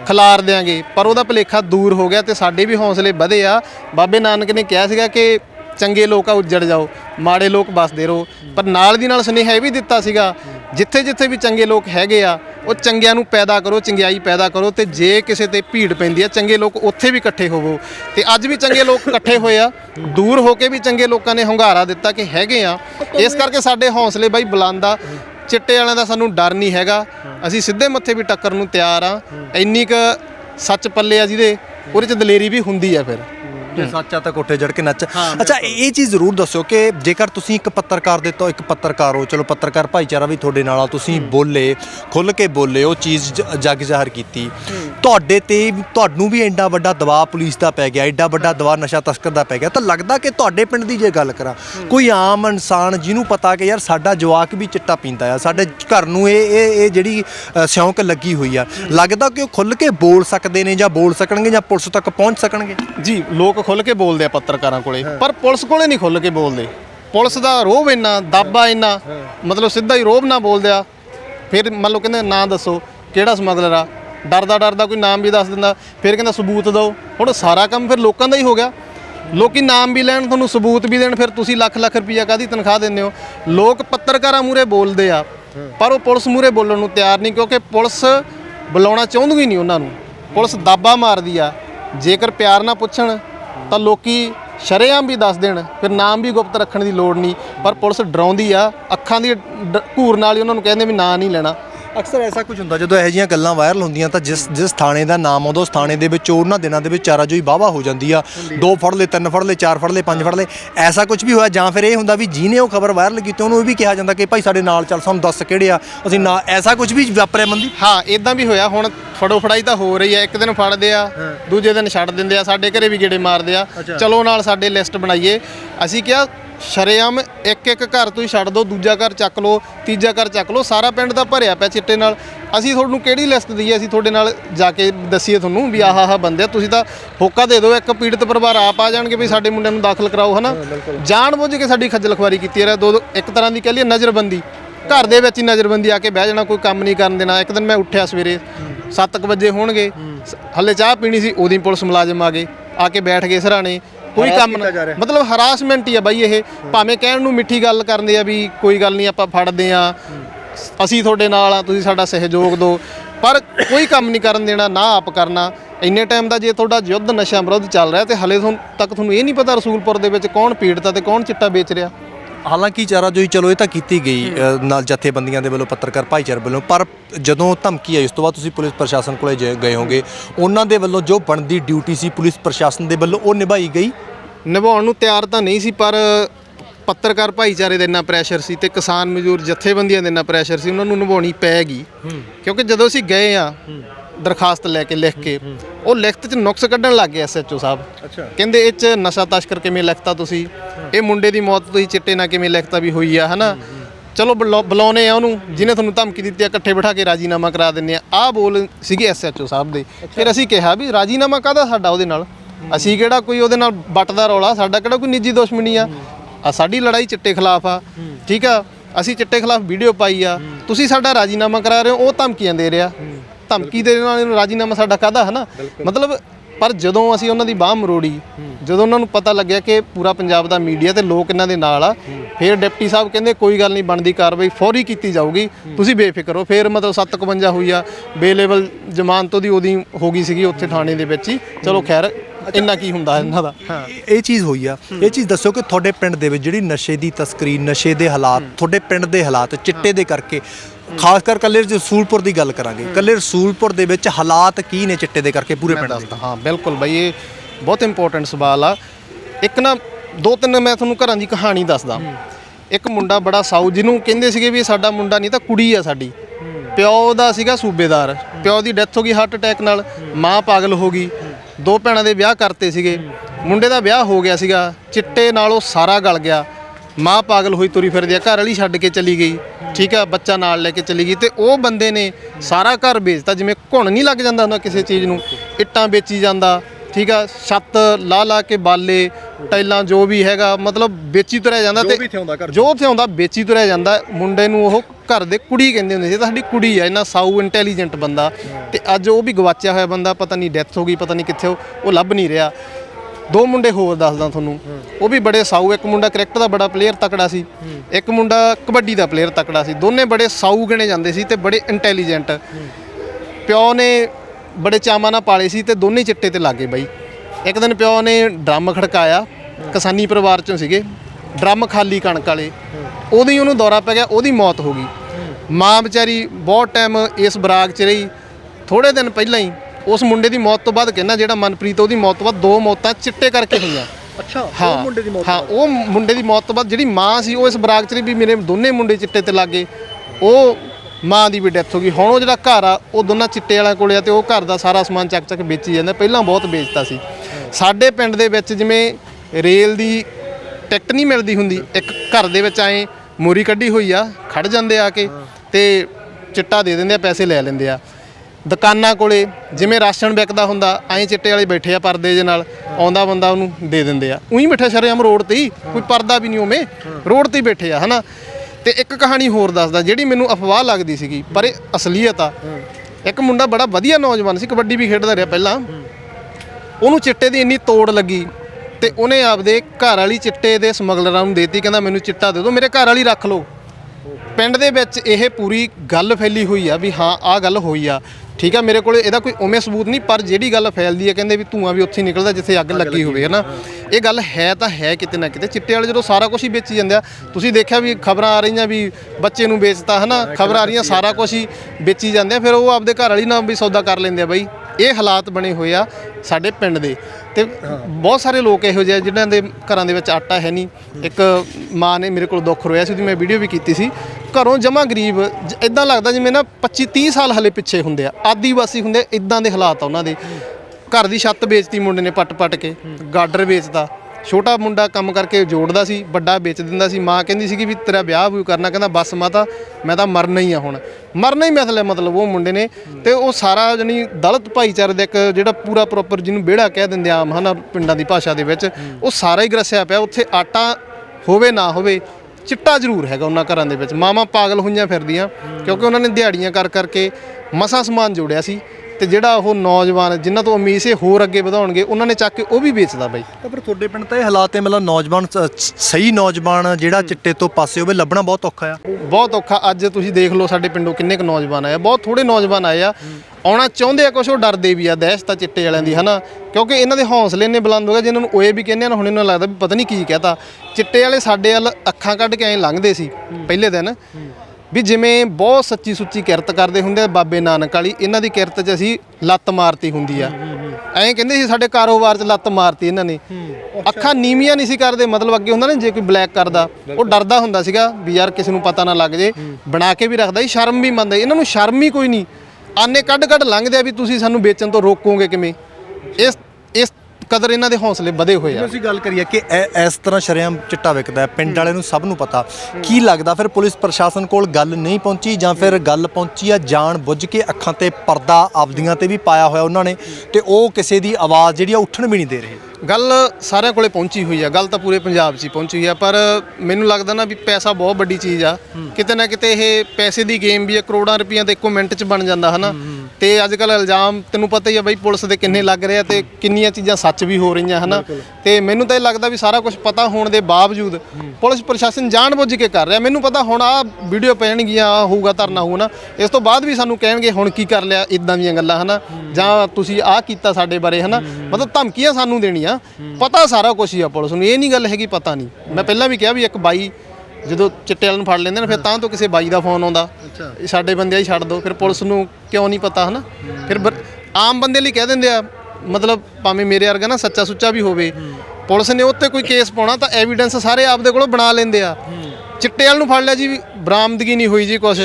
S1: ਖਿਲਾਰ ਦਿਆਂਗੇ। ਪਰ ਉਹਦਾ ਭਲੇਖਾ ਦੂਰ ਹੋ ਗਿਆ ਤੇ ਸਾਡੇ ਵੀ ਹੌਸਲੇ ਵਧੇ ਆ। ਬਾਬੇ ਨਾਨਕ ਨੇ ਕਿਹਾ ਸੀਗਾ ਕਿ ਚੰਗੇ ਲੋਕ ਆ, ਉੱਜੜ ਜਾਓ, ਮਾੜੇ ਲੋਕ ਬਸਦੇ ਰਹੋ। ਪਰ ਨਾਲ ਦੀ ਨਾਲ ਸੁਨੇਹਾ ਇਹ ਵੀ ਦਿੱਤਾ ਸੀਗਾ, ਜਿੱਥੇ ਜਿੱਥੇ ਵੀ ਚੰਗੇ ਲੋਕ ਹੈਗੇ ਆ, ਉਹ ਚੰਗਿਆਂ ਨੂੰ ਪੈਦਾ ਕਰੋ, ਚੰਗਿਆਈ ਪੈਦਾ ਕਰੋ ਤੇ ਜੇ ਕਿਸੇ ਤੇ ਭੀੜ ਪੈਂਦੀ ਆ, ਚੰਗੇ ਲੋਕ ਉੱਥੇ ਵੀ ਇਕੱਠੇ ਹੋਵੋ। ਤੇ ਅੱਜ ਵੀ ਚੰਗੇ ਲੋਕ ਇਕੱਠੇ ਹੋਏ ਆ, ਦੂਰ ਹੋ ਕੇ ਵੀ ਚੰਗੇ ਲੋਕਾਂ ਨੇ ਹੰਗਾਰਾ ਦਿੱਤਾ ਕਿ ਹੈਗੇ ਆ। ਇਸ ਕਰਕੇ ਸਾਡੇ ਹੌਸਲੇ ਬਾਈ ਬੁਲੰਦ ਆ। ਚਿੱਟੇ ਵਾਲਿਆਂ ਦਾ ਸਾਨੂੰ ਡਰ ਨਹੀਂ ਹੈਗਾ। ਅਸੀਂ ਸਿੱਧੇ ਮੱਥੇ ਵੀ ਟੱਕਰ ਨੂੰ ਤਿਆਰ ਆ। ਇੰਨੀ ਕ ਸੱਚ ਪੱਲੇ ਆ ਜਿਹਦੇ, ਉਹਦੇ ਚ ਦਲੇਰੀ ਵੀ ਹੁੰਦੀ ਆ ਫਿਰ।
S2: ਜੇ ਸੱਚਾ ਤਾਂ ਕੋਠੇ ਜੜ ਕੇ ਨੱਚ। ਅੱਛਾ ਇਹ ਚੀਜ਼ ਜ਼ਰੂਰ ਦੱਸਿਓ ਕਿ ਜੇਕਰ ਤੁਸੀਂ ਇੱਕ ਪੱਤਰਕਾਰ ਦੇ ਤੋਂ ਇੱਕ ਪੱਤਰਕਾਰ ਹੋ ਚਲੋ ਪੱਤਰਕਾਰ ਭਾਈਚਾਰਾ ਵੀ ਤੁਹਾਡੇ ਨਾਲ ਆ ਤੁਸੀਂ ਬੋਲੇ ਖੁੱਲ ਕੇ ਬੋਲੇ ਉਹ ਚੀਜ਼ ਜਗ ਜ਼ਾਹਰ ਕੀਤੀ। ਤੁਹਾਡੇ ਤੇ ਤੁਹਾਨੂੰ ਵੀ ਐਡਾ ਵੱਡਾ ਦਬਾਅ ਪੁਲਿਸ ਦਾ ਪੈ ਗਿਆ ਐਡਾ ਵੱਡਾ ਦਬਾਅ ਨਸ਼ਾ ਤਸਕਰ ਦਾ ਪੈ ਗਿਆ ਤਾਂ ਲੱਗਦਾ ਕਿ ਤੁਹਾਡੇ ਪਿੰਡ ਦੀ ਜੇ ਗੱਲ ਕਰਾਂ ਕੋਈ ਆਮ ਇਨਸਾਨ ਜਿਹਨੂੰ ਪਤਾ ਕਿ ਯਾਰ ਸਾਡਾ ਜਵਾਕ ਵੀ ਚਿੱਟਾ ਪੀਂਦਾ ਆ ਸਾਡੇ ਘਰ ਨੂੰ ਇਹ ਇਹ ਇਹ ਜਿਹੜੀ ਅ, ਸਿਉਂਕ ਲੱਗੀ ਹੋਈ ਆ ਲੱਗਦਾ ਕਿ ਉਹ ਖੁੱਲ ਕੇ ਬੋਲ ਸਕਦੇ ਨੇ ਜਾਂ ਬੋਲ ਸਕਣਗੇ ਜਾਂ ਪੁਲਿਸ ਤੱਕ ਪਹੁੰਚ ਸਕਣਗੇ?
S1: ਜੀ ਲੋਕ ਖੁੱਲ ਕੇ ਬੋਲਦੇ ਆ ਪੱਤਰਕਾਰਾਂ ਕੋਲੇ ਪਰ ਪੁਲਿਸ ਕੋਲੇ ਨਹੀਂ ਖੁੱਲ ਕੇ ਬੋਲਦੇ। ਪੁਲਿਸ ਦਾ ਰੋਬ ਇੰਨਾ ਦਾਬਾ ਇੰਨਾ ਮਤਲਬ ਸਿੱਧਾ ਹੀ ਰੋਬ ਨਾ ਬੋਲਦੇ ਆ। ਫਿਰ ਮੰਨ ਲਓ ਕਹਿੰਦੇ ਨਾਂ ਦੱਸੋ ਕਿਹੜਾ ਸਮਗਲਰ ਆ? ਡਰਦਾ ਡਰਦਾ ਕੋਈ ਨਾਮ ਵੀ ਦੱਸ ਦਿੰਦਾ ਫਿਰ ਕਹਿੰਦਾ ਸਬੂਤ ਦਿਓ। ਹੁਣ ਸਾਰਾ ਕੰਮ ਫਿਰ ਲੋਕਾਂ ਦਾ ਹੀ ਹੋ ਗਿਆ। ਲੋਕੀ ਨਾਮ ਵੀ ਲੈਣ ਤੁਹਾਨੂੰ ਸਬੂਤ ਵੀ ਦੇਣ ਫਿਰ ਤੁਸੀਂ ਲੱਖ ਲੱਖ ਰੁਪਈਆ ਕਾਦੀ ਤਨਖਾਹ ਦਿੰਦੇ ਹੋ? ਲੋਕ ਪੱਤਰਕਾਰਾਂ ਮੂਰੇ ਬੋਲਦੇ ਆ ਪਰ ਉਹ ਪੁਲਿਸ ਮੂਰੇ ਬੋਲਣ ਨੂੰ ਤਿਆਰ ਨਹੀਂ ਕਿਉਂਕਿ ਪੁਲਿਸ ਬੁਲਾਉਣਾ ਚਾਹੁੰਦੀ ਨਹੀਂ ਉਹਨਾਂ ਨੂੰ। ਪੁਲਿਸ ਦਾਬਾ ਮਾਰਦੀ ਆ। ਜੇਕਰ ਪਿਆਰ ਨਾਲ ਪੁੱਛਣ ਤਾਂ ਲੋਕੀ ਸ਼ਰੇਆਮ ਵੀ ਦੱਸ ਦੇਣ, ਫਿਰ ਨਾਮ ਵੀ ਗੁਪਤ ਰੱਖਣ ਦੀ ਲੋੜ ਨਹੀਂ। ਪਰ ਪੁਲਿਸ ਡਰਾਉਂਦੀ ਆ, ਅੱਖਾਂ ਦੀ ਡ- ਘੂਰ ਨਾਲ ਹੀ ਉਹਨਾਂ ਨੂੰ ਕਹਿੰਦੇ ਵੀ ਨਾਂ ਨਹੀਂ ਲੈਣਾ।
S2: ਅਕਸਰ ਐਸਾ ਕੁਝ ਹੁੰਦਾ ਜਦੋਂ ਇਹੋ ਜਿਹੀਆਂ ਗੱਲਾਂ ਵਾਇਰਲ ਹੁੰਦੀਆਂ ਤਾਂ ਜਿਸ ਜਿਸ ਥਾਣੇ ਦਾ ਨਾਮ ਆਉਂਦਾ ਉਸ ਥਾਣੇ ਦੇ ਵਿੱਚ ਉਹਨਾਂ ਦਿਨਾਂ ਦੇ ਵਿੱਚ ਚਾਰਾਜੋਈ ਵਾਹਵਾ ਹੋ ਜਾਂਦੀ ਆ। ਦੋ ਫੜ ਲਏ ਤਿੰਨ ਫੜ ਲਏ ਚਾਰ ਫੜ ਲਏ ਪੰਜ ਫੜ ਲਏ। ਐਸਾ ਕੁਝ ਵੀ ਹੋਇਆ ਜਾਂ ਫਿਰ ਇਹ ਹੁੰਦਾ ਵੀ ਜਿਹਨੇ ਉਹ ਖਬਰ ਵਾਇਰਲ ਕੀਤੀ ਉਹਨੂੰ ਇਹ ਵੀ ਕਿਹਾ ਜਾਂਦਾ ਕਿ ਭਾਈ ਸਾਡੇ ਨਾਲ ਚੱਲ ਸਾਨੂੰ ਦੱਸ ਕਿਹੜੇ ਆ। ਅਸੀਂ ਨਾ ਐਸਾ ਕੁਝ ਵੀ ਵਾਪਰਿਆ ਮੰਦੀ?
S1: ਹਾਂ ਇਦਾਂ ਵੀ ਹੋਇਆ। ਹੁਣ ਫੜੋ ਫੜਾਈ ਤਾਂ ਹੋ ਰਹੀ ਆ। ਇੱਕ ਦਿਨ ਫੜਦੇ ਆ ਦੂਜੇ ਦਿਨ ਛੱਡ ਦਿੰਦੇ ਆ। ਸਾਡੇ ਘਰੇ ਵੀ ਗੇੜੇ ਮਾਰਦੇ ਆ। ਚਲੋ ਨਾਲ ਸਾਡੇ ਲਿਸਟ ਬਣਾਈਏ। ਅਸੀਂ ਕਿਹਾ ਸ਼ਰੇਆਮ ਇੱਕ ਇੱਕ ਘਰ ਤੋਂ ਹੀ ਛੱਡ ਦਿਓ ਦੂਜਾ ਘਰ ਚੱਕ ਲਓ ਤੀਜਾ ਘਰ ਚੱਕ ਲਓ ਸਾਰਾ ਪਿੰਡ ਦਾ ਭਰਿਆ ਪਿਆ ਚਿੱਟੇ ਨਾਲ। ਅਸੀਂ ਤੁਹਾਨੂੰ ਕਿਹੜੀ ਲਿਸਟ ਦਈਏ? ਅਸੀਂ ਤੁਹਾਡੇ ਨਾਲ ਜਾ ਕੇ ਦੱਸੀਏ ਤੁਹਾਨੂੰ ਵੀ ਆਹ ਆਹ ਬੰਦੇ ਆ। ਤੁਸੀਂ ਤਾਂ ਹੋਕਾ ਦੇ ਦਿਓ ਇੱਕ ਪੀੜਤ ਪਰਿਵਾਰ ਆਪ ਆ ਜਾਣਗੇ ਵੀ ਸਾਡੇ ਮੁੰਡਿਆਂ ਨੂੰ ਦਾਖਲ ਕਰਾਓ ਹਨਾ? ਜਾਣ ਬੁੱਝ ਕੇ ਸਾਡੀ ਖੱਜਲ ਖੁਆਰੀ ਕੀਤੀ ਹੈ ਦੋ ਦੋ- ਇੱਕ ਤਰ੍ਹਾਂ ਦੀ ਕਹਿ ਲਈਏ ਨਜ਼ਰਬੰਦੀ। ਘਰ ਦੇ ਵਿੱਚ ਹੀ ਨਜ਼ਰਬੰਦੀ ਆ ਕੇ ਬਹਿ ਜਾਣਾ ਕੋਈ ਕੰਮ ਨਹੀਂ ਕਰਨ ਦੇਣਾ। ਇੱਕ ਦਿਨ ਮੈਂ ਉੱਠਿਆ ਸਵੇਰੇ 7:00 ਵਜੇ ਹੋਣਗੇ। ਹਲੇ ਚਾਹ ਪੀਣੀ ਸੀ ਉਹਦੀ ਪੁਲਿਸ ਮੁਲਾਜ਼ਮ ਆ ਗਏ। ਆ ਕੇ ਬੈਠ ਗਏ ਸਰਾਣੇ। ਕੋਈ ਕੰਮ
S2: ਕੀਤਾ ਜਾ
S1: ਨਾ
S2: ਰਿਹਾ।
S1: ਮਤਲਬ ਹਰਾਸਮੈਂਟ ਹੀ ਆ ਬਾਈ ਇਹ। ਭਾਵੇਂ ਕਹਿਣ ਨੂੰ ਮਿੱਠੀ ਗੱਲ ਕਰਦੇ ਆ ਵੀ ਕੋਈ ਗੱਲ ਨਹੀਂ ਆਪਾਂ ਫੜਦੇ ਆ ਅਸੀਂ ਤੁਹਾਡੇ ਨਾਲ ਆ ਤੁਸੀਂ ਸਾਡਾ ਸਹਿਯੋਗ ਦਿਓ। ਪਰ ਕੋਈ ਕੰਮ ਨਹੀਂ ਕਰਨ ਦੇਣਾ ਨਾ ਆਪ ਕਰਨਾ। ਇੰਨੇ ਟਾਈਮ ਦਾ ਜੇ ਤੁਹਾਡਾ ਯੁੱਧ ਨਸ਼ਾ ਵਿਰੁੱਧ ਚੱਲ ਰਿਹਾ ਤੇ ਹਲੇ ਤੁਹਾਨੂੰ ਤੱਕ ਤੁਹਾਨੂੰ ਇਹ ਨਹੀਂ ਪਤਾ ਰਸੂਲਪੁਰ ਦੇ ਵਿੱਚ ਕੌਣ ਪੀੜਤਾ ਤੇ ਕੌਣ ਚਿੱਟਾ ਵੇਚ ਰਿਹਾ।
S2: ਹਾਲਾਂਕਿ ਚਾਰਾਜੋਈ ਚਲੋ ਇਹ ਤਾਂ ਕੀਤੀ ਗਈ ਅ, ਨਾਲ ਜਥੇਬੰਦੀਆਂ ਦੇ ਵੱਲੋਂ ਪੱਤਰਕਾਰ ਭਾਈਚਾਰੇ ਵੱਲੋਂ। ਪਰ ਜਦੋਂ ਧਮਕੀ ਆਈ ਉਸ ਤੋਂ ਬਾਅਦ ਤੁਸੀਂ ਪੁਲਿਸ ਪ੍ਰਸ਼ਾਸਨ ਕੋਲੇ ਜ- ਗਏ ਹੋਗੇ। ਉਹਨਾਂ ਦੇ ਵੱਲੋਂ ਜੋ ਬਣਦੀ ਡਿਊਟੀ ਸੀ ਪੁਲਿਸ ਪ੍ਰਸ਼ਾਸਨ ਦੇ ਵੱਲੋਂ ਉਹ ਨਿਭਾਈ ਗਈ।
S1: ਨਿਭਾਉਣ ਨੂੰ ਤਿਆਰ ਤਾਂ ਨਹੀਂ ਸੀ ਪਰ ਪੱਤਰਕਾਰ ਭਾਈਚਾਰੇ ਦਾ ਇੰਨਾ ਪ੍ਰੈਸ਼ਰ ਸੀ ਤੇ ਕਿਸਾਨ ਮਜ਼ਦੂਰ ਜਥੇਬੰਦੀਆਂ ਦਾ ਇੰਨਾ ਪ੍ਰੈਸ਼ਰ ਸੀ ਉਹਨਾਂ ਨੂੰ ਨਿਭਾਉਣੀ ਪੈਗੀ ਕਿਉਂਕਿ ਜਦੋਂ ਅਸੀਂ ਗਏ ਆ ਦਰਖਾਸਤ ਲੈ ਕੇ ਲਿਖ ਕੇ ਉਹ ਲਿਖਤ 'ਚ ਨੁਕਸ ਕੱਢਣ ਲੱਗ ਗਏ ਐਸਐਚਓ ਸਾਹਿਬ।
S2: ਅੱਛਾ।
S1: ਕਹਿੰਦੇ ਇਹ 'ਚ ਨਸ਼ਾ ਤਸਕਰ ਕਿਵੇਂ ਲਿਖਤਾ ਤੁਸੀਂ? ਇਹ ਮੁੰਡੇ ਦੀ ਮੌਤ ਤੁਸੀਂ ਚਿੱਟੇ ਨਾਲ ਕਿਵੇਂ ਲਿਖਤਾ ਵੀ ਹੋਈ ਆ ਹਨਾ? ਚਲੋ ਬੁਲਾ- ਬੁਲਾਉਨੇ ਆ ਉਹਨੂੰ ਜਿਹਨੇ ਤੁਹਾਨੂੰ ਧਮਕੀ ਦਿੱਤੀ ਆ ਇਕੱਠੇ ਬਿਠਾ ਕੇ ਰਾਜੀਨਾਮਾ ਕਰਾ ਦਿੰਨੇ ਆ। ਆਹ ਬੋਲ ਸੀਗੇ ਐਸਐਚਓ ਸਾਹਿਬ ਦੇ। ਫਿਰ ਅਸੀਂ ਕਿਹਾ ਵੀ ਰਾਜੀਨਾਮਾ ਕਾਹਦਾ ਸਾਡਾ ਉਹਦੇ ਨਾਲ? ਅਸੀਂ ਕਿਹੜਾ ਕੋਈ ਉਹਦੇ ਨਾਲ ਵੱਟ ਦਾ ਰੌਲਾ? ਸਾਡਾ ਕਿਹੜਾ ਕੋਈ ਨਿੱਜੀ ਦੁਸ਼ਮਣੀ ਆ? ਆ ਸਾਡੀ ਲੜਾਈ ਚਿੱਟੇ ਖਿਲਾਫ ਆ। ਠੀਕ ਆ? ਅਸੀਂ ਚਿੱਟੇ ਖਿਲਾਫ ਵੀਡੀਓ ਪਾਈ ਆ। ਤੁਸੀਂ ਸਾਡਾ ਰਾਜੀਨਾਮਾ ਕਰਾ ਰਹੇ ਹੋ ਉਹ ਧਮਕੀਆਂ ਦੇ ਰਿਹਾ। ਧਮਕੀ ਦੇ ਨਾਲ ਰਾਜੀਨਾਮਾ ਸਾਡਾ ਕਾਹਦਾ ਹਨਾ? ਮਤਲਬ ਪਰ ਜਦੋਂ ਅਸੀਂ ਉਹਨਾਂ ਦੀ ਬਾਹ ਮਰੋੜੀ ਜਦੋਂ ਉਹਨਾਂ ਨੂੰ ਪਤਾ ਲੱਗਿਆ ਕਿ ਪੂਰਾ ਪੰਜਾਬ ਦਾ ਮੀਡੀਆ ਤੇ ਲੋਕ ਇਹਨਾਂ ਦੇ ਨਾਲ ਆ ਫਿਰ ਡਿਪਟੀ ਸਾਹਿਬ ਕਹਿੰਦੇ ਕੋਈ ਗੱਲ ਨਹੀਂ ਬਣਦੀ ਕਾਰਵਾਈ ਫੌਰੀ ਕੀਤੀ ਜਾਊਗੀ। ਤੁਸੀਂ ਬੇਫਿਕਰ ਹੋ ਫਿਰ ਮਤਲਬ 751 ਹੋਈ ਆ। ਬੇਲੇਵਲ ਜ਼ਮਾਨਤ ਉਹਦੀ ਉਹਦੀ ਹੋ ਗਈ ਸੀਗੀ ਉੱਥੇ ਥਾਣੇ ਦੇ ਵਿੱਚ ਹੀ। ਚਲੋ ਖੈਰ ਇੰਨਾ ਕੀ ਹੁੰਦਾ ਇਹਨਾਂ ਦਾ?
S2: ਇਹ- ਇਹ ਚੀਜ਼ ਹੋਈ ਆ। ਇਹ ਚੀਜ਼ ਦੱਸੋ ਕਿ ਤੁਹਾਡੇ ਪਿੰਡ ਦੇ ਵਿੱਚ ਜਿਹੜੀ ਨਸ਼ੇ ਦੀ ਤਸਕਰੀ ਨਸ਼ੇ ਦੇ ਹਾਲਾਤ ਤੁਹਾਡੇ ਪਿੰਡ ਦੇ ਹਾਲਾਤ ਚਿੱਟੇ ਦੇ ਕਰਕੇ ਖਾਸ ਕਰ ਕੱਲੇ ਰਸੂਲਪੁਰ ਦੀ ਗੱਲ ਕਰਾਂਗੇ। ਕੱਲੇ ਰਸੂਲਪੁਰ ਦੇ ਵਿੱਚ ਹਾਲਾਤ ਕੀ ਨੇ ਚਿੱਟੇ ਦੇ ਕਰਕੇ ਪੂਰੇ ਪਿੰਡ ਦੇ
S1: ਦੱਸਦਾ। ਹਾਂ ਬਿਲਕੁਲ ਬਈ ਇਹ ਬਹੁਤ ਇੰਪੋਰਟੈਂਟ ਸਵਾਲ ਆ। ਇੱਕ ਨਾ ਦੋ ਤਿੰਨ ਮੈਂ ਤੁਹਾਨੂੰ ਘਰਾਂ ਦੀ ਕਹਾਣੀ ਦੱਸਦਾ। ਇੱਕ ਮੁੰਡਾ ਬੜਾ ਸਾਊ ਜਿਹਨੂੰ ਕਹਿੰਦੇ ਸੀਗੇ ਵੀ ਸਾਡਾ ਮੁੰਡਾ ਨਹੀਂ ਤਾਂ ਕੁੜੀ ਆ ਸਾਡੀ। ਪਿਓ ਦਾ ਸੀਗਾ ਸੂਬੇਦਾਰ। ਪਿਓ ਦੀ ਡੈਥ ਹੋ ਗਈ ਹਾਰਟ ਅਟੈਕ ਨਾਲ। ਮਾਂ ਪਾਗਲ ਹੋ ਗਈ। ਦੋ ਭੈਣਾਂ ਦੇ ਵਿਆਹ ਕਰਤੇ ਸੀਗੇ। ਮੁੰਡੇ ਦਾ ਵਿਆਹ ਹੋ ਗਿਆ ਸੀਗਾ। ਚਿੱਟੇ ਨਾਲ ਉਹ ਸਾਰਾ ਗਲ ਗਿਆ। ਮਾਂ ਪਾਗਲ ਹੋਈ ਤੁਰੀ ਫਿਰਦੀ ਆ। ਘਰ ਵਾਲੀ ਛੱਡ ਕੇ ਚਲੀ ਗਈ। ਠੀਕ ਆ ਬੱਚਾ ਨਾਲ ਲੈ ਕੇ ਚਲੀ ਗਈ। ਤੇ ਉਹ ਬੰਦੇ ਨੇ ਸਾਰਾ ਘਰ ਵੇਚਤਾ। ਜਿਵੇਂ ਘੁਣ ਨਹੀਂ ਲੱਗ ਜਾਂਦਾ ਹੁੰਦਾ ਕਿਸੇ ਚੀਜ਼ ਨੂੰ। ਇੱਟਾਂ ਵੇਚੀ ਜਾਂਦਾ। ਠੀਕ ਆ ਛੱਤ ਲਾ ਲਾ ਕੇ ਬਾਲੇ ਟਾਈਲਾਂ ਜੋ ਵੀ ਹੈਗਾ ਮਤਲਬ ਵੇਚੀ ਤੁਰਿਆ ਜਾਂਦਾ
S2: ਜੋ
S1: ਤੇ
S2: ਵੀ ਥਿਆਉਂਦਾ।
S1: ਜੋ ਉੱਥੇ ਆਉਂਦਾ ਵੇਚੀ ਤੁਰਿਆ ਜਾਂਦਾ। ਮੁੰਡੇ ਨੂੰ ਉਹ ਘਰ ਦੇ ਕੁੜੀ ਕਹਿੰਦੇ ਹੁੰਦੇ ਸੀ, ਇਹ ਤਾਂ ਸਾਡੀ ਕੁੜੀ ਆ, ਇੰਨਾ ਸਾਊ ਇੰਟੈਲੀਜੈਂਟ ਬੰਦਾ। ਤੇ ਅੱਜ ਉਹ ਵੀ ਗਵਾਚਿਆ ਹੋਇਆ ਬੰਦਾ, ਪਤਾ ਨਹੀਂ ਡੈਥ ਹੋ ਗਈ, ਪਤਾ ਨਹੀਂ ਕਿੱਥੇ, ਉਹ ਉਹ ਲੱਭ ਨਹੀਂ ਰਿਹਾ। ਦੋ ਮੁੰਡੇ ਹੋਰ ਦੱਸਦਾ ਤੁਹਾਨੂੰ। ਉਹ ਵੀ ਬੜੇ ਸਾਊ, ਇੱਕ ਮੁੰਡਾ ਕ੍ਰਿਕਟ ਦਾ ਬੜਾ ਪਲੇਅਰ ਤਕੜਾ ਸੀ, ਇੱਕ ਮੁੰਡਾ ਕਬੱਡੀ ਦਾ ਪਲੇਅਰ ਤਕੜਾ ਸੀ। ਦੋਨੇ ਬੜੇ ਸਾਊ ਗਿਣੇ ਜਾਂਦੇ ਸੀ ਤੇ ਬੜੇ ਇੰਟੈਲੀਜੈਂਟ ਪਿਓ ਨੇ ਬੜੇ ਚਾਵਾਂ ਨਾਲ ਪਾਲੇ ਸੀ ਤੇ ਦੋਨੇ ਚਿੱਟੇ ਤੇ ਲੱਗੇ ਬਾਈ। ਇੱਕ ਦਿਨ ਪਿਓ ਨੇ ਡਰਮ ਖੜਕਾਇਆ, ਕਿਸਾਨੀ ਪਰਿਵਾਰ ਚੋਂ ਸੀਗੇ। ਡਰਮ ਖਾਲੀ ਕਣਕ ਵਾਲੇ। ਉਹਦੀ ਉਹਨੂੰ ਦੌਰਾ ਪੈ ਗਿਆ, ਉਹਦੀ ਮੌਤ ਹੋ ਗਈ। ਮਾਂ ਵਿਚਾਰੀ ਬਹੁਤ ਟਾਈਮ ਇਸ ਬਰਾਗ 'ਚ ਰਹੀ। ਥੋੜੇ ਦਿਨ ਪਹਿਲਾਂ ਹੀ ਉਸ ਮੁੰਡੇ ਦੀ ਮੌਤ ਤੋਂ ਬਾਅਦ ਕਹਿੰਦਾ ਜਿਹੜਾ ਮਨਪ੍ਰੀਤ ਉਹਦੀ ਮੌਤ ਤੋਂ ਬਾਅਦ ਦੋ ਮੌਤਾਂ ਚਿੱਟੇ ਕਰਕੇ ਹੋਈਆਂ।
S2: ਅੱਛਾ
S1: ਹਾਂ ਹਾਂ ਉਹ ਮੁੰਡੇ ਦੀ ਮੌਤ ਤੋਂ ਬਾਅਦ ਜਿਹੜੀ ਮਾਂ ਸੀ ਉਹ ਇਸ ਬਰਾਗ 'ਚ ਰਹੀ ਵੀ ਮੇਰੇ ਦੋਨੇ ਮੁੰਡੇ ਚਿੱਟੇ ਤੇ ਲੱਗੇ ਉਹ ਮਾਂ ਦੀ ਵੀ ਡੈਥ ਹੋ ਗਈ। ਹੁਣ ਉਹ ਜਿਹੜਾ ਘਰ ਆ ਉਹ ਦੋਨਾਂ ਚਿੱਟੇ ਵਾਲਿਆਂ ਕੋਲੇ ਆ ਤੇ ਉਹ ਘਰ ਦਾ ਸਾਰਾ ਸਮਾਨ ਚੱਕ ਚੱਕ ਵੇਚੀ ਜਾਂਦਾ। ਪਹਿਲਾਂ ਬਹੁਤ ਵੇਚਦਾ ਸੀ। ਸਾਡੇ ਪਿੰਡ ਦੇ ਵਿੱਚ ਜਿਵੇਂ ਰੇਲ ਦੀ ਟਿਕਟ ਨਹੀਂ ਮਿਲਦੀ ਹੁੰਦੀ ਇੱਕ ਘਰ ਦੇ ਵਿੱਚ ਆਏ ਮੋਰੀ ਕੱਢੀ ਹੋਈ ਆ ਖੜ ਜਾਂਦੇ ਆ ਕੇ। ਤੇ ਚਿੱਟਾ ਦੇ ਦਿੰਦੇ ਆ, ਪੈਸੇ ਲੈ ਲੈਂਦੇ ਆ। ਦੁਕਾਨਾਂ ਕੋਲੇ ਜਿਵੇਂ ਰਾਸ਼ਨ ਵਿਕਦਾ ਹੁੰਦਾ, ਐਂ ਚਿੱਟੇ ਵਾਲੇ ਬੈਠੇ ਆ ਪਰਦੇ ਦੇ ਨਾਲ, ਆਉਂਦਾ ਬੰਦਾ ਉਹਨੂੰ ਦੇ ਦਿੰਦੇ ਆ। ਉਹੀ ਬੈਠਾ ਸ਼ਰੇਆਮ ਰੋਡ ਤੇ ਹੀ, ਕੋਈ ਪਰਦਾ ਵੀ ਨਹੀਂ ਉਵੇਂ, ਰੋਡ ਤੇ ਹੀ ਬੈਠੇ ਆ, ਹਨਾ? ਤੇ ਇੱਕ ਕਹਾਣੀ ਹੋਰ ਦੱਸਦਾ, ਜਿਹੜੀ ਮੈਨੂੰ ਅਫਵਾਹ ਲੱਗਦੀ ਸੀਗੀ, ਪਰ ਇਹ ਅਸਲੀਅਤ ਆ। ਇੱਕ ਮੁੰਡਾ ਬੜਾ ਵਧੀਆ ਨੌਜਵਾਨ ਸੀ, ਕਬੱਡੀ ਵੀ ਖੇਡਦਾ ਰਿਹਾ ਪਹਿਲਾਂ। ਉਹਨੂੰ ਚਿੱਟੇ ਦੀ ਇੰਨੀ ਤੋੜ ਲੱਗੀ ਤੇ ਉਹਨੇ ਆਪਦੇ ਘਰ ਵਾਲੀ ਚਿੱਟੇ ਦੇ ਸਮਗਲਰਾਂ ਨੂੰ ਦੇਤੀ, ਕਹਿੰਦਾ ਮੈਨੂੰ ਚਿੱਟਾ ਦੇ ਦਿਓ, ਮੇਰੇ ਘਰ ਵਾਲੀ ਰੱਖ ਲਓ। ਪਿੰਡ ਦੇ ਵਿੱਚ ਇਹ ਪੂਰੀ ਗੱਲ ਫੈਲੀ ਹੋਈ ਆ ਵੀ ਹਾਂ ਆਹ ਗੱਲ ਹੋਈ ਆ। ਠੀਕ ਆ ਮੇਰੇ ਕੋਲੇ ਇਹਦਾ ਕੋਈ ਉਵੇਂ ਸਬੂਤ ਨਹੀਂ ਪਰ ਜਿਹੜੀ ਗੱਲ ਫੈਲਦੀ ਆ ਕਹਿੰਦੇ ਵੀ ਧੂਆਂ ਵੀ ਉੱਥੇ ਹੀ ਨਿਕਲਦਾ ਜਿੱਥੇ ਅੱਗ ਲੱਗੀ ਹੋਵੇ ਹਨਾ? ਇਹ ਗੱਲ ਹੈ ਤਾਂ ਹੈ ਕਿਤੇ ਨਾ ਕਿਤੇ। ਚਿੱਟੇ ਵਾਲੇ ਜਦੋਂ ਸਾਰਾ ਕੁਝ ਹੀ ਵੇਚੀ ਜਾਂਦੇ ਆ ਤੁਸੀਂ ਦੇਖਿਆ ਵੀ ਖਬਰਾਂ ਆ ਰਹੀਆਂ ਵੀ ਬੱਚੇ ਨੂੰ ਵੇਚਤਾ ਹਨਾ? ਖਬਰਾਂ ਆ ਰਹੀਆਂ ਸਾਰਾ ਕੁਝ ਹੀ ਵੇਚੀ ਜਾਂਦੇ ਆ ਫਿਰ ਉਹ ਆਪਦੇ ਘਰ ਵਾਲੀ ਨਾਲ ਵੀ ਸੌਦਾ ਕਰ ਲੈਂਦੇ ਆ ਬਾਈ। ਇਹ ਹਾਲਾਤ ਬਣੇ ਹੋਏ ਆ ਸਾਡੇ ਪਿੰਡ ਦੇ। ਤੇ ਬਹੁਤ ਸਾਰੇ ਲੋਕ ਇਹੋ ਜਿਹੇ ਆ ਜਿਨ੍ਹਾਂ ਦੇ ਘਰਾਂ ਦੇ ਵਿੱਚ ਆਟਾ ਹੈ ਨਹੀਂ। ਇੱਕ ਮਾਂ ਨੇ ਮੇਰੇ ਕੋਲ ਦੁੱਖ ਰੋਇਆ ਸੀ, ਉਹਦੀ ਮੈਂ ਵੀਡੀਓ ਵੀ ਕੀਤੀ ਸੀ। ਘਰੋਂ ਜਮਾ ਗਰੀਬ ਇਦਾਂ ਲੱਗਦਾ ਜਿਵੇਂ ਨਾ 25 30 ਸਾਲ ਹਲੇ ਪਿੱਛੇ ਹੁੰਦੇ ਆ। ਆਦੀਵਾਸੀ ਹੁੰਦੇ ਇਦਾਂ ਦੇ ਹਾਲਾਤ ਆ ਉਹਨਾਂ ਦੇ। ਘਰ ਦੀ ਛੱਤ ਵੇਚਤੀ ਮੁੰਡੇ ਨੇ ਪੱਟ ਪੱਟ ਕੇ, ਗਾਡਰ ਵੇਚਦਾ। ਛੋਟਾ ਮੁੰਡਾ ਕੰਮ ਕਰਕੇ ਜੋੜਦਾ ਸੀ, ਵੱਡਾ ਵੇਚ ਦਿੰਦਾ ਸੀ। ਮਾਂ ਕਹਿੰਦੀ ਸੀਗੀ ਵੀ ਤੇਰਾ ਵਿਆਹ ਵੀ ਕਰਨਾ, ਕਹਿੰਦਾ, ਬਸ ਮਾਤਾ, ਮੈਂ ਤਾਂ ਮਰਨਾ ਹੀ ਆ ਹੁਣ। ਮਰਨਾ ਹੀ ਮਸਲਾ ਮਤਲਬ ਉਹ ਮੁੰਡੇ ਨੇ ਤੇ ਉਹ ਸਾਰਾ ਜਣੀ ਦਲਿਤ ਭਾਈਚਾਰੇ ਦਾ ਇੱਕ ਜਿਹੜਾ ਪੂਰਾ ਪ੍ਰੋਪਰ ਜਿਹਨੂੰ ਵਿਹੜਾ ਕਹਿ ਦਿੰਦੇ ਆਮ, ਹਨਾ, ਪਿੰਡਾਂ ਦੀ ਭਾਸ਼ਾ ਦੇ ਵਿੱਚ, ਉਹ ਸਾਰਾ ਹੀ ਗਰਸਿਆ ਪਿਆ। ਉੱਥੇ ਆਟਾ ਹੋਵੇ ਨਾ ਹੋਵੇ, ਚਿੱਟਾ ਜ਼ਰੂਰ ਹੈਗਾ ਉਹਨਾਂ ਘਰਾਂ ਦੇ ਵਿੱਚ। ਮਾਵਾਂ ਪਾਗਲ ਹੋਈਆਂ ਫਿਰਦੀਆਂ, ਕਿਉਂਕਿ ਉਹਨਾਂ ਨੇ ਦਿਹਾੜੀਆਂ ਕਰ ਕਰਕੇ ਮਸਾ ਸਮਾਨ ਜੋੜਿਆ ਸੀ। ਤੇ ਜਿਹੜਾ ਉਹ ਨੌਜਵਾਨ ਜਿਨ੍ਹਾਂ ਤੋਂ ਉਮੀਦ ਸੀ ਹੋਰ ਅੱਗੇ ਵਧਾਉਣਗੇ ਉਹਨਾਂ ਨੇ ਚੱਕ ਕੇ ਉਹ ਵੀ ਵੇਚਦਾ ਬਾਈ।
S2: ਤਾਂ ਫਿਰ ਤੁਹਾਡੇ ਪਿੰਡ ਤਾਂ ਇਹ ਹਾਲਾਤ ਹੈ ਮਤਲਬ ਨੌਜਵਾਨ ਸ- ਸਹੀ ਨੌਜਵਾਨ ਜਿਹੜਾ ਚਿੱਟੇ ਤੋਂ ਪਾਸੇ ਹੋਵੇ ਲੱਭਣਾ ਬਹੁਤ ਔਖਾ ਆ।
S1: ਬਹੁਤ ਔਖਾ। ਅੱਜ ਤੁਸੀਂ ਦੇਖ ਲਓ ਸਾਡੇ ਪਿੰਡੋਂ ਕਿੰਨੇ ਕੁ ਨੌਜਵਾਨ ਆਏ ਆ। ਬਹੁਤ ਥੋੜੇ ਨੌਜਵਾਨ ਆਏ ਆ। ਆਉਣਾ ਚਾਹੁੰਦੇ ਆ ਕੁਛ ਉਹ ਡਰਦੇ ਵੀ ਆ ਦਹਿਸ਼ਤ ਤਾਂ ਚਿੱਟੇ ਵਾਲਿਆਂ ਦੀ ਹਨਾ? ਕਿਉਂਕਿ ਇਹਨਾਂ ਦੇ ਹੌਸਲੇ ਇੰਨੇ ਬੁਲੰਦ ਹੋ ਗਏ ਜਿਨ੍ਹਾਂ ਨੂੰ ਓਏ ਵੀ ਕਹਿੰਦੇ ਆ ਨਾ ਹੁਣ ਇਹਨਾਂ ਨੂੰ ਲੱਗਦਾ ਵੀ ਪਤਾ ਨਹੀਂ ਕੀ ਕਹਤਾ। ਚਿੱਟੇ ਵਾਲੇ ਸਾਡੇ ਵੱਲ ਅੱਖਾਂ ਕੱਢ ਕੇ ਐਂ ਲੰਘਦੇ ਸੀ ਪਹਿਲੇ ਦਿਨ। ਵੀ ਜਿਵੇਂ ਬਹੁਤ ਸੱਚੀ ਸੁੱਚੀ ਕਿਰਤ ਕਰਦੇ ਹੁੰਦੇ ਆ ਬਾਬੇ ਨਾਨਕ ਵਾਲੀ ਇਹਨਾਂ ਦੀ ਕਿਰਤ 'ਚ ਅਸੀਂ ਲੱਤ ਮਾਰਤੀ ਹੁੰਦੀ ਆ। ਐਂ ਕਹਿੰਦੇ ਸੀ ਸਾਡੇ ਕਾਰੋਬਾਰ 'ਚ ਲੱਤ ਮਾਰਤੀ ਇਹਨਾਂ ਨੇ। ਅੱਖਾਂ ਨੀਵੀਆਂ ਨਹੀਂ ਸੀ ਕਰਦੇ ਮਤਲਬ ਅੱਗੇ ਹੁੰਦਾ ਨਾ ਜੇ ਕੋਈ ਬਲੈਕ ਕਰਦਾ ਉਹ ਡਰਦਾ ਹੁੰਦਾ ਸੀਗਾ ਵੀ ਯਾਰ ਕਿਸੇ ਨੂੰ ਪਤਾ ਨਾ ਲੱਗ ਜੇ ਬਣਾ ਕੇ ਵੀ ਰੱਖਦਾ ਸੀ ਸ਼ਰਮ ਵੀ ਮੰਨਦਾ। ਇਹਨਾਂ ਨੂੰ ਸ਼ਰਮ ਹੀ ਕੋਈ ਨਹੀਂ। ਆਨੇ ਕੱਢ ਕੱਢ ਲੰਘਦੇ ਆ ਵੀ ਤੁਸੀਂ ਸਾਨੂੰ ਵੇਚਣ ਤੋਂ ਰੋਕੋਗੇ ਕਿਵੇਂ? ਇਸ ਇਸ ਕਦਰ ਇਹਨਾਂ ਦੇ ਹੌਸਲੇ ਵਧੇ ਹੋਏ ਆ।
S2: ਅਸੀਂ ਗੱਲ ਕਰੀਏ ਕਿ ਇਸ ਤਰ੍ਹਾਂ ਸ਼ਰੇਆਮ ਚਿੱਟਾ ਵਿਕਦਾ ਹੈ ਪਿੰਡ ਵਾਲੇ ਨੂੰ ਸਭ ਨੂੰ ਪਤਾ। ਕੀ ਲੱਗਦਾ ਫਿਰ ਪੁਲਿਸ ਪ੍ਰਸ਼ਾਸਨ ਕੋਲ ਗੱਲ ਨਹੀਂ ਪਹੁੰਚੀ ਜਾਂ ਫਿਰ ਗੱਲ ਪਹੁੰਚੀ ਆ ਜਾਣ ਬੁੱਝ ਕੇ ਅੱਖਾਂ ਤੇ ਪਰਦਾ ਆਪਦੀਆਂ ਤੇ ਵੀ ਪਾਇਆ ਹੋਇਆ ਉਹਨਾਂ ਨੇ ਤੇ ਉਹ ਕਿਸੇ ਦੀ ਆਵਾਜ਼ ਜਿਹੜੀ ਆ ਉੱਠਣ ਵੀ ਨਹੀਂ ਦੇ ਰਹੇ?
S1: ਗੱਲ ਸਾਰਿਆਂ ਕੋਲੇ ਪਹੁੰਚੀ ਹੋਈ ਆ। ਗੱਲ ਤਾਂ ਪੂਰੇ ਪੰਜਾਬ 'ਚ ਹੀ ਪਹੁੰਚੀ ਆ ਪਰ ਮੈਨੂੰ ਲੱਗਦਾ ਨਾ ਵੀ ਪੈਸਾ ਬਹੁਤ ਵੱਡੀ ਚੀਜ਼ ਆ। ਕਿਤੇ ਨਾ ਕਿਤੇ ਇਹ ਪੈਸੇ ਦੀ ਗੇਮ ਵੀ ਆ ਕਰੋੜਾਂ ਰੁਪਈਆ ਤੇ ਇੱਕੋ ਮਿੰਟ 'ਚ ਬਣ ਜਾਂਦਾ ਹਨਾ? ਤੇ ਅੱਜ ਕੱਲ ਇਲਜ਼ਾਮ ਤੈਨੂੰ ਪਤਾ ਹੀ ਆ ਬਈ ਪੁਲਿਸ ਦੇ ਕਿੰਨੇ ਲੱਗ ਰਹੇ ਆ ਤੇ ਕਿੰਨੀਆਂ ਚੀਜ਼ਾਂ ਸੱਚ ਵੀ ਹੋ ਰਹੀਆਂ ਹਨਾ? ਤੇ ਮੈਨੂੰ ਤਾਂ ਇਹ ਲੱਗਦਾ ਵੀ ਸਾਰਾ ਕੁਝ ਪਤਾ ਹੋਣ ਦੇ ਬਾਵਜੂਦ ਪੁਲਿਸ ਪ੍ਰਸ਼ਾਸਨ ਜਾਣਬੁੱਝ ਕੇ ਕਰ ਰਿਹਾ। ਮੈਨੂੰ ਪਤਾ ਹੁਣ ਆ ਵੀਡੀਓ ਪੈਣਗੀਆਂ ਆਹ ਹੋਊਗਾ ਧਰਨਾ ਹੋਊ ਨਾ ਇਸ ਤੋਂ ਬਾਅਦ ਵੀ ਸਾਨੂੰ ਕਹਿਣਗੇ ਹੁਣ ਕੀ ਕਰ ਲਿਆ ਇਦਾਂ ਦੀਆਂ ਗੱਲਾਂ ਹਨਾ? ਜਾਂ ਤੁਸੀਂ ਆਹ ਕੀਤਾ ਸਾਡੇ ਬਾਰੇ ਹਨਾ? ਮਤਲਬ ਧਮਕੀਆਂ ਸਾਨੂੰ ਦੇਣੀਆਂ। ਪਤਾ ਸਾਰਾ ਕੁਝ ਹੀ ਆ ਪੁਲਿਸ ਨੂੰ। ਇਹ ਨਹੀਂ ਗੱਲ ਹੈਗੀ ਪਤਾ ਨਹੀਂ। ਮੈਂ ਪਹਿਲਾਂ ਵੀ ਕਿਹਾ ਵੀ ਇੱਕ ਬਾਈ ਜਦੋਂ ਚਿੱਟੇ ਵਾਲੇ ਨੂੰ ਫੜ ਲੈਂਦੇ ਨੇ ਫਿਰ ਤਾਂ ਤੋਂ ਕਿਸੇ ਬਾਈ ਦਾ ਫੋਨ ਆਉਂਦਾ। ਇਹ ਸਾਡੇ ਬੰਦਿਆਂ ਹੀ ਛੱਡ ਦਿਓ ਫਿਰ ਪੁਲਿਸ ਨੂੰ ਕਿਉਂ ਨਹੀਂ ਪਤਾ ਹਨਾ? ਫਿਰ ਬਰ- ਆਮ ਬੰਦੇ ਲਈ ਕਹਿ ਦਿੰਦੇ ਆ ਮਤਲਬ ਭਾਵੇਂ ਮੇਰੇ ਵਰਗਾ ਨਾ ਸੱਚਾ ਸੁੱਚਾ ਵੀ ਹੋਵੇ ਪੁਲਿਸ ਨੇ ਉੱਤੇ ਕੋਈ ਕੇਸ ਪਾਉਣਾ ਤਾਂ ਐਵੀਡੈਂਸ ਸਾਰੇ ਆਪਦੇ ਕੋਲੋਂ ਬਣਾ ਲੈਂਦੇ ਆ। ਚਿੱਟੇ ਵਾਲ ਨੂੰ ਫੜ ਲਿਆ ਜੀ ਬਰਾਮਦਗੀ ਨਹੀਂ ਹੋਈ ਜੀ ਕੁਛ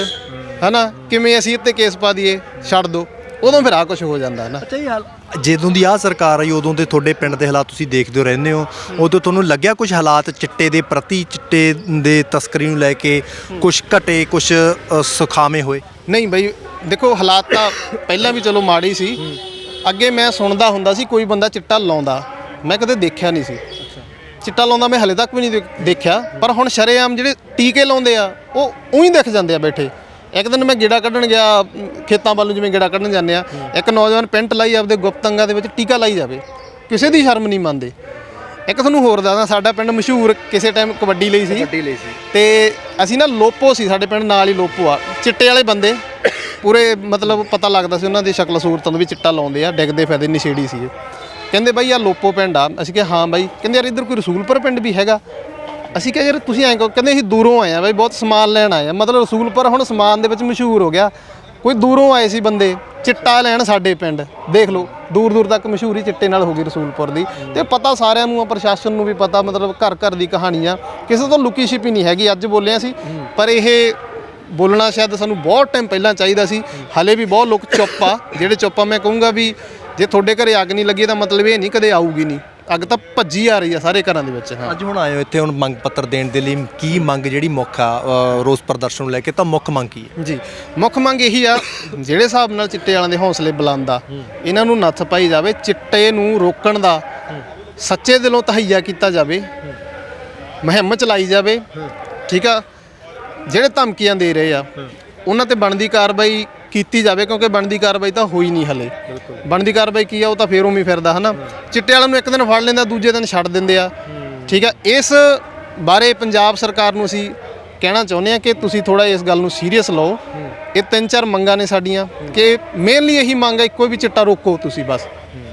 S1: ਹਨਾ? ਕਿਵੇਂ ਅਸੀਂ ਇੱਥੇ ਕੇਸ ਪਾ ਦਈਏ ਛੱਡ ਦਿਓ ਉਦੋਂ ਫਿਰ ਆ ਕੁਛ ਹੋ ਜਾਂਦਾ ਹਨਾ?
S2: ਅੱਛਾ ਯਾਰ ਜਦੋਂ ਦੀ ਆ ਸਰਕਾਰ ਆਈ, ਉਦੋਂ ਦੇ ਤੁਹਾਡੇ ਪਿੰਡ ਦੇ ਹਾਲਾਤ ਤੁਸੀਂ ਦੇਖਦੇ ਹੋ, ਰਹਿੰਦੇ ਹੋ। ਉਦੋਂ ਤੁਹਾਨੂੰ ਲੱਗਿਆ ਕੁਝ ਹਾਲਾਤ ਚਿੱਟੇ ਦੇ ਪ੍ਰਤੀ, ਚਿੱਟੇ ਦੇ ਤਸਕਰੀ ਨੂੰ ਲੈ ਕੇ ਕੁਝ ਘਟੇ ਕੁਝ ਸੁਖਾਵੇਂ ਹੋਏ?
S1: ਨਹੀਂ ਬਈ, ਦੇਖੋ ਹਾਲਾਤ ਤਾਂ ਪਹਿਲਾਂ ਵੀ ਚਲੋ ਮਾੜੇ ਸੀ। ਅੱਗੇ ਮੈਂ ਸੁਣਦਾ ਹੁੰਦਾ ਸੀ, ਕੋਈ ਬੰਦਾ ਚਿੱਟਾ ਲਾਉਂਦਾ। ਮੈਂ ਕਦੇ ਦੇਖਿਆ ਨਹੀਂ ਸੀ। ਚਿੱਟਾ ਲਾਉਂਦਾ ਮੈਂ ਹਲੇ ਤੱਕ ਵੀ ਨਹੀਂ ਦੇਖ- ਦੇਖਿਆ। ਪਰ ਹੁਣ ਸ਼ਰੇਆਮ ਜਿਹੜੇ ਟੀਕੇ ਲਾਉਂਦੇ ਆ, ਉਹ ਉਹੀ ਦਿਖ ਜਾਂਦੇ ਆ ਬੈਠੇ। ਇੱਕ ਦਿਨ ਮੈਂ ਗੇੜਾ ਕੱਢਣ ਗਿਆ ਖੇਤਾਂ ਵੱਲੋਂ ਜਿਵੇਂ ਗੇੜਾ ਕੱਢਣ ਜਾਂਦੇ ਆ ਇੱਕ ਨੌਜਵਾਨ ਪੈਂਟ ਲਾਈ ਆਪਦੇ ਗੁਪਤ ਅੰਗਾਂ ਦੇ ਵਿੱਚ ਟੀਕਾ ਲਾਈ ਜਾਵੇ ਕਿਸੇ ਦੀ ਸ਼ਰਮ ਨਹੀਂ ਮੰਨਦੇ। ਇੱਕ ਤੁਹਾਨੂੰ ਹੋਰ ਦੱਸਦਾ ਸਾਡਾ ਪਿੰਡ ਮਸ਼ਹੂਰ ਕਿਸੇ ਟਾਈਮ ਕਬੱਡੀ ਲਈ ਸੀ।
S2: ਲਈ ਸੀ।
S1: ਤੇ ਅਸੀਂ ਨਾ ਲੋਪੋ ਸੀ ਸਾਡੇ ਪਿੰਡ ਨਾਲ ਹੀ ਲੋਪੋ ਆ। ਚਿੱਟੇ ਵਾਲੇ ਬੰਦੇ ਪੂਰੇ ਮਤਲਬ ਪਤਾ ਲੱਗਦਾ ਸੀ ਉਹਨਾਂ ਦੀ ਸ਼ਕਲ ਸੂਰਤ ਤੋਂ ਵੀ ਚਿੱਟਾ ਲਾਉਂਦੇ ਆ ਡਿੱਗਦੇ ਫਿਰਦੇ ਨਸ਼ੇੜੀ ਸੀ। ਕਹਿੰਦੇ ਬਾਈ ਆ ਲੋਪੋ ਪਿੰਡ ਆ। ਅਸੀਂ ਕਿਹਾ ਹਾਂ ਬਾਈ। ਕਹਿੰਦੇ ਯਾਰ ਇੱਧਰ ਕੋਈ ਰਸੂਲਪੁਰ ਪਿੰਡ ਵੀ ਹੈਗਾ? ਅਸੀਂ ਕਿਹਾ ਯਾਰ ਤੁਸੀਂ ਐਂ ਕਹੋ ਕਹਿੰਦੇ ਅਸੀਂ ਦੂਰੋਂ ਆਏ ਆ ਬਾਈ, ਬਹੁਤ ਸਮਾਨ ਲੈਣ ਆਏ ਆ। ਮਤਲਬ ਰਸੂਲਪੁਰ ਹੁਣ ਸਮਾਨ ਦੇ ਵਿੱਚ ਮਸ਼ਹੂਰ ਹੋ ਗਿਆ। ਕੋਈ ਦੂਰੋਂ ਆਏ ਸੀ ਬੰਦੇ, ਚਿੱਟਾ ਲੈਣ ਸਾਡੇ ਪਿੰਡ, ਦੇਖ ਲਓ ਦੂਰ ਦੂਰ ਤੱਕ ਮਸ਼ਹੂਰੀ ਚਿੱਟੇ ਨਾਲ ਹੋ ਗਈ ਰਸੂਲਪੁਰ ਦੀ। ਤੇ ਪਤਾ ਸਾਰਿਆਂ ਨੂੰ ਆ, ਪ੍ਰਸ਼ਾਸਨ ਨੂੰ ਵੀ ਪਤਾ, ਮਤਲਬ ਘਰ ਘਰ ਦੀ ਕਹਾਣੀ ਆ ਕਿਸੇ ਤੋਂ ਲੁਕੀ ਛਿਪੀ ਨਹੀਂ ਹੈਗੀ, ਅੱਜ ਬੋਲਿਆ ਸੀ। ਪਰ ਇਹ ਬੋਲਣਾ ਸ਼ਾਇਦ ਸਾਨੂੰ ਬਹੁਤ ਟਾਈਮ ਪਹਿਲਾਂ ਚਾਹੀਦਾ ਸੀ। ਹਲੇ ਵੀ ਬਹੁਤ ਲੋਕ ਚੁੱਪ ਆ, ਜਿਹੜੇ ਚੁੱਪ ਆ, ਮੈਂ ਕਹੂੰਗਾ ਵੀ ਜੇ ਤੁਹਾਡੇ ਘਰੇ ਅੱਗ ਨਹੀਂ ਲੱਗੀ ਤਾਂ ਮਤਲਬ ਇਹ ਨਹੀਂ ਕਦੇ ਆਊਗੀ ਨਹੀਂ। ਅੱਗ ਤਾਂ ਭੱਜੀ ਆ ਰਹੀ ਆ ਸਾਰੇ ਘਰਾਂ ਦੇ ਵਿੱਚ ਹਾਂ।
S2: ਅੱਜ ਹੁਣ ਆਏ ਹੋ ਇੱਥੇ ਹੁਣ ਮੰਗ ਪੱਤਰ ਦੇਣ ਦੇ ਲਈ ਕੀ ਮੰਗ ਜਿਹੜੀ ਮੁੱਖ ਆ ਅ, ਰੋਸ ਪ੍ਰਦਰਸ਼ਨ ਨੂੰ ਲੈ ਕੇ ਤਾਂ ਮੁੱਖ ਮੰਗ ਕੀ ਹੈ?
S1: ਜੀ ਮੁੱਖ ਮੰਗ ਇਹੀ ਆ ਜਿਹੜੇ ਹਿਸਾਬ ਨਾਲ ਚਿੱਟੇ ਵਾਲਿਆਂ ਦੇ ਹੌਸਲੇ ਬੁਲੰਦ ਆ ਇਹਨਾਂ ਨੂੰ ਨੱਥ ਪਾਈ ਜਾਵੇ ਚਿੱਟੇ ਨੂੰ ਰੋਕਣ ਦਾ ਸੱਚੇ ਦਿਲੋਂ ਤਹਈਆ ਕੀਤਾ ਜਾਵੇ ਮੁਹਿੰਮ ਚਲਾਈ ਜਾਵੇ ਠੀਕ ਆ? ਜਿਹੜੇ ਧਮਕੀਆਂ ਦੇ ਰਹੇ ਆ ਉਹਨਾਂ ਤੇ ਬਣਦੀ ਕਾਰਵਾਈ ਕੀਤੀ ਜਾਵੇ ਕਿਉਂਕਿ ਬਣਦੀ ਕਾਰਵਾਈ ਤਾਂ ਹੋਈ ਨਹੀਂ ਹਲੇ। ਬਣਦੀ ਕਾਰਵਾਈ ਕੀ ਆ ਉਹ ਤਾਂ ਫੇਰ ਹੀ ਫਿਰਦਾ ਹਨਾ? ਚਿੱਟੇ ਵਾਲਿਆਂ ਨੂੰ ਇੱਕ ਦਿਨ ਫੜ ਲੈਂਦਾ ਦੂਜੇ ਦਿਨ ਛੱਡ ਦਿੰਦੇ ਆ। ਠੀਕ ਆ ਇਸ ਬਾਰੇ ਪੰਜਾਬ ਸਰਕਾਰ ਨੂੰ ਅਸੀਂ ਕਹਿਣਾ ਚਾਹੁੰਦੇ ਆ ਕਿ ਤੁਸੀਂ ਥੋੜਾ ਇਸ ਗੱਲ ਨੂੰ ਸੀਰੀਅਸ ਲਓ। ਇਹ ਤਿੰਨ ਚਾਰ ਮੰਗਾਂ ਨੇ ਸਾਡੀਆਂ ਕਿ ਮੇਨਲੀ ਇਹੀ ਮੰਗ ਹੈ ਇੱਕੋ ਵੀ ਚਿੱਟਾ ਰੋਕੋ ਤੁਸੀਂ ਬਸ।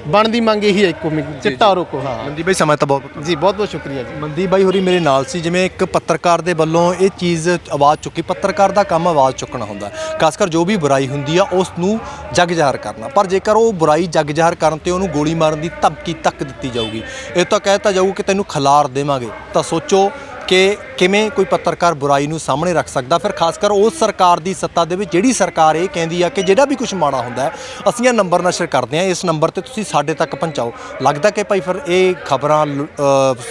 S1: ਬਣਦੀ ਮੰਗ ਇਹੀ ਹੈ ਇੱਕੋ ਵੀ ਚਿੱਟਾ ਰੋਕੋ ਹਾਂ।
S2: ਮਨਦੀਪ ਭਾਈ ਸਮਾਂ ਤਾਂ ਬਹੁਤ
S1: ਜੀ ਬਹੁਤ ਬਹੁਤ ਸ਼ੁਕਰੀਆ ਜੀ।
S2: ਮਨਦੀਪ ਭਾਈ ਹੋਰੀ ਮੇਰੇ ਨਾਲ ਸੀ ਜਿਵੇਂ ਇੱਕ ਪੱਤਰਕਾਰ ਦੇ ਵੱਲੋਂ ਇਹ ਚੀਜ਼ ਆਵਾਜ਼ ਚੁੱਕੀ ਪੱਤਰਕਾਰ ਦਾ ਕੰਮ ਆਵਾਜ਼ ਚੁੱਕਣਾ ਹੁੰਦਾ। ਖਾਸ ਕਰ ਜੋ ਵੀ ਬੁਰਾਈ ਹੁੰਦੀ ਆ ਉਸ ਨੂੰ ਜਗ ਜ਼ਾਹਰ ਕਰਨਾ। ਪਰ ਜੇਕਰ ਉਹ ਬੁਰਾਈ ਜਗ ਜ਼ਾਹਰ ਕਰਨ ਤੇ ਉਹਨੂੰ ਗੋਲੀ ਮਾਰਨ ਦੀ ਧਮਕੀ ਤੱਕ ਦਿੱਤੀ ਜਾਊਗੀ ਇਹ ਤਾਂ ਕਹਿਤਾ ਜਾਊ ਕਿ ਤੈਨੂੰ ਖਿਲਾਰ ਦੇਵਾਂਗੇ। ਤਾਂ ਸੋਚੋ ਕਿ ਕਿਵੇਂ ਕੋਈ ਪੱਤਰਕਾਰ ਬੁਰਾਈ ਨੂੰ ਸਾਹਮਣੇ ਰੱਖ ਸਕਦਾ? ਫਿਰ ਖਾਸ ਕਰ ਉਸ ਸਰਕਾਰ ਦੀ ਸੱਤਾ ਦੇ ਵਿੱਚ ਜਿਹੜੀ ਸਰਕਾਰ ਇਹ ਕਹਿੰਦੀ ਆ ਕਿ ਜਿਹੜਾ ਵੀ ਕੁਝ ਮਾੜਾ ਹੁੰਦਾ ਹੈ, ਅਸੀਂ ਇਹ ਨੰਬਰ ਨਸ਼ਰ ਕਰਦੇ ਹਾਂ। ਇਸ ਨੰਬਰ ਤੇ ਤੁਸੀਂ ਸਾਡੇ ਤੱਕ ਪਹੁੰਚਾਓ। ਲੱਗਦਾ ਕਿ ਭਾਈ ਫਿਰ ਇਹ ਖਬਰਾਂ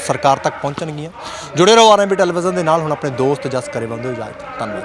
S2: ਸਰਕਾਰ ਤੱਕ ਪਹੁੰਚਣਗੀਆਂ। ਜੁੜੇ ਰਹੋ ਆਰਐਮਬੀ ਟੈਲੀਵਿਜ਼ਨ ਦੇ ਨਾਲ। ਹੁਣ ਆਪਣੇ ਦੋਸਤ ਜਸ ਕਰੇ ਬੰਦੇ ਇਜਾਜ਼ਤ। ਧੰਨਵਾਦ।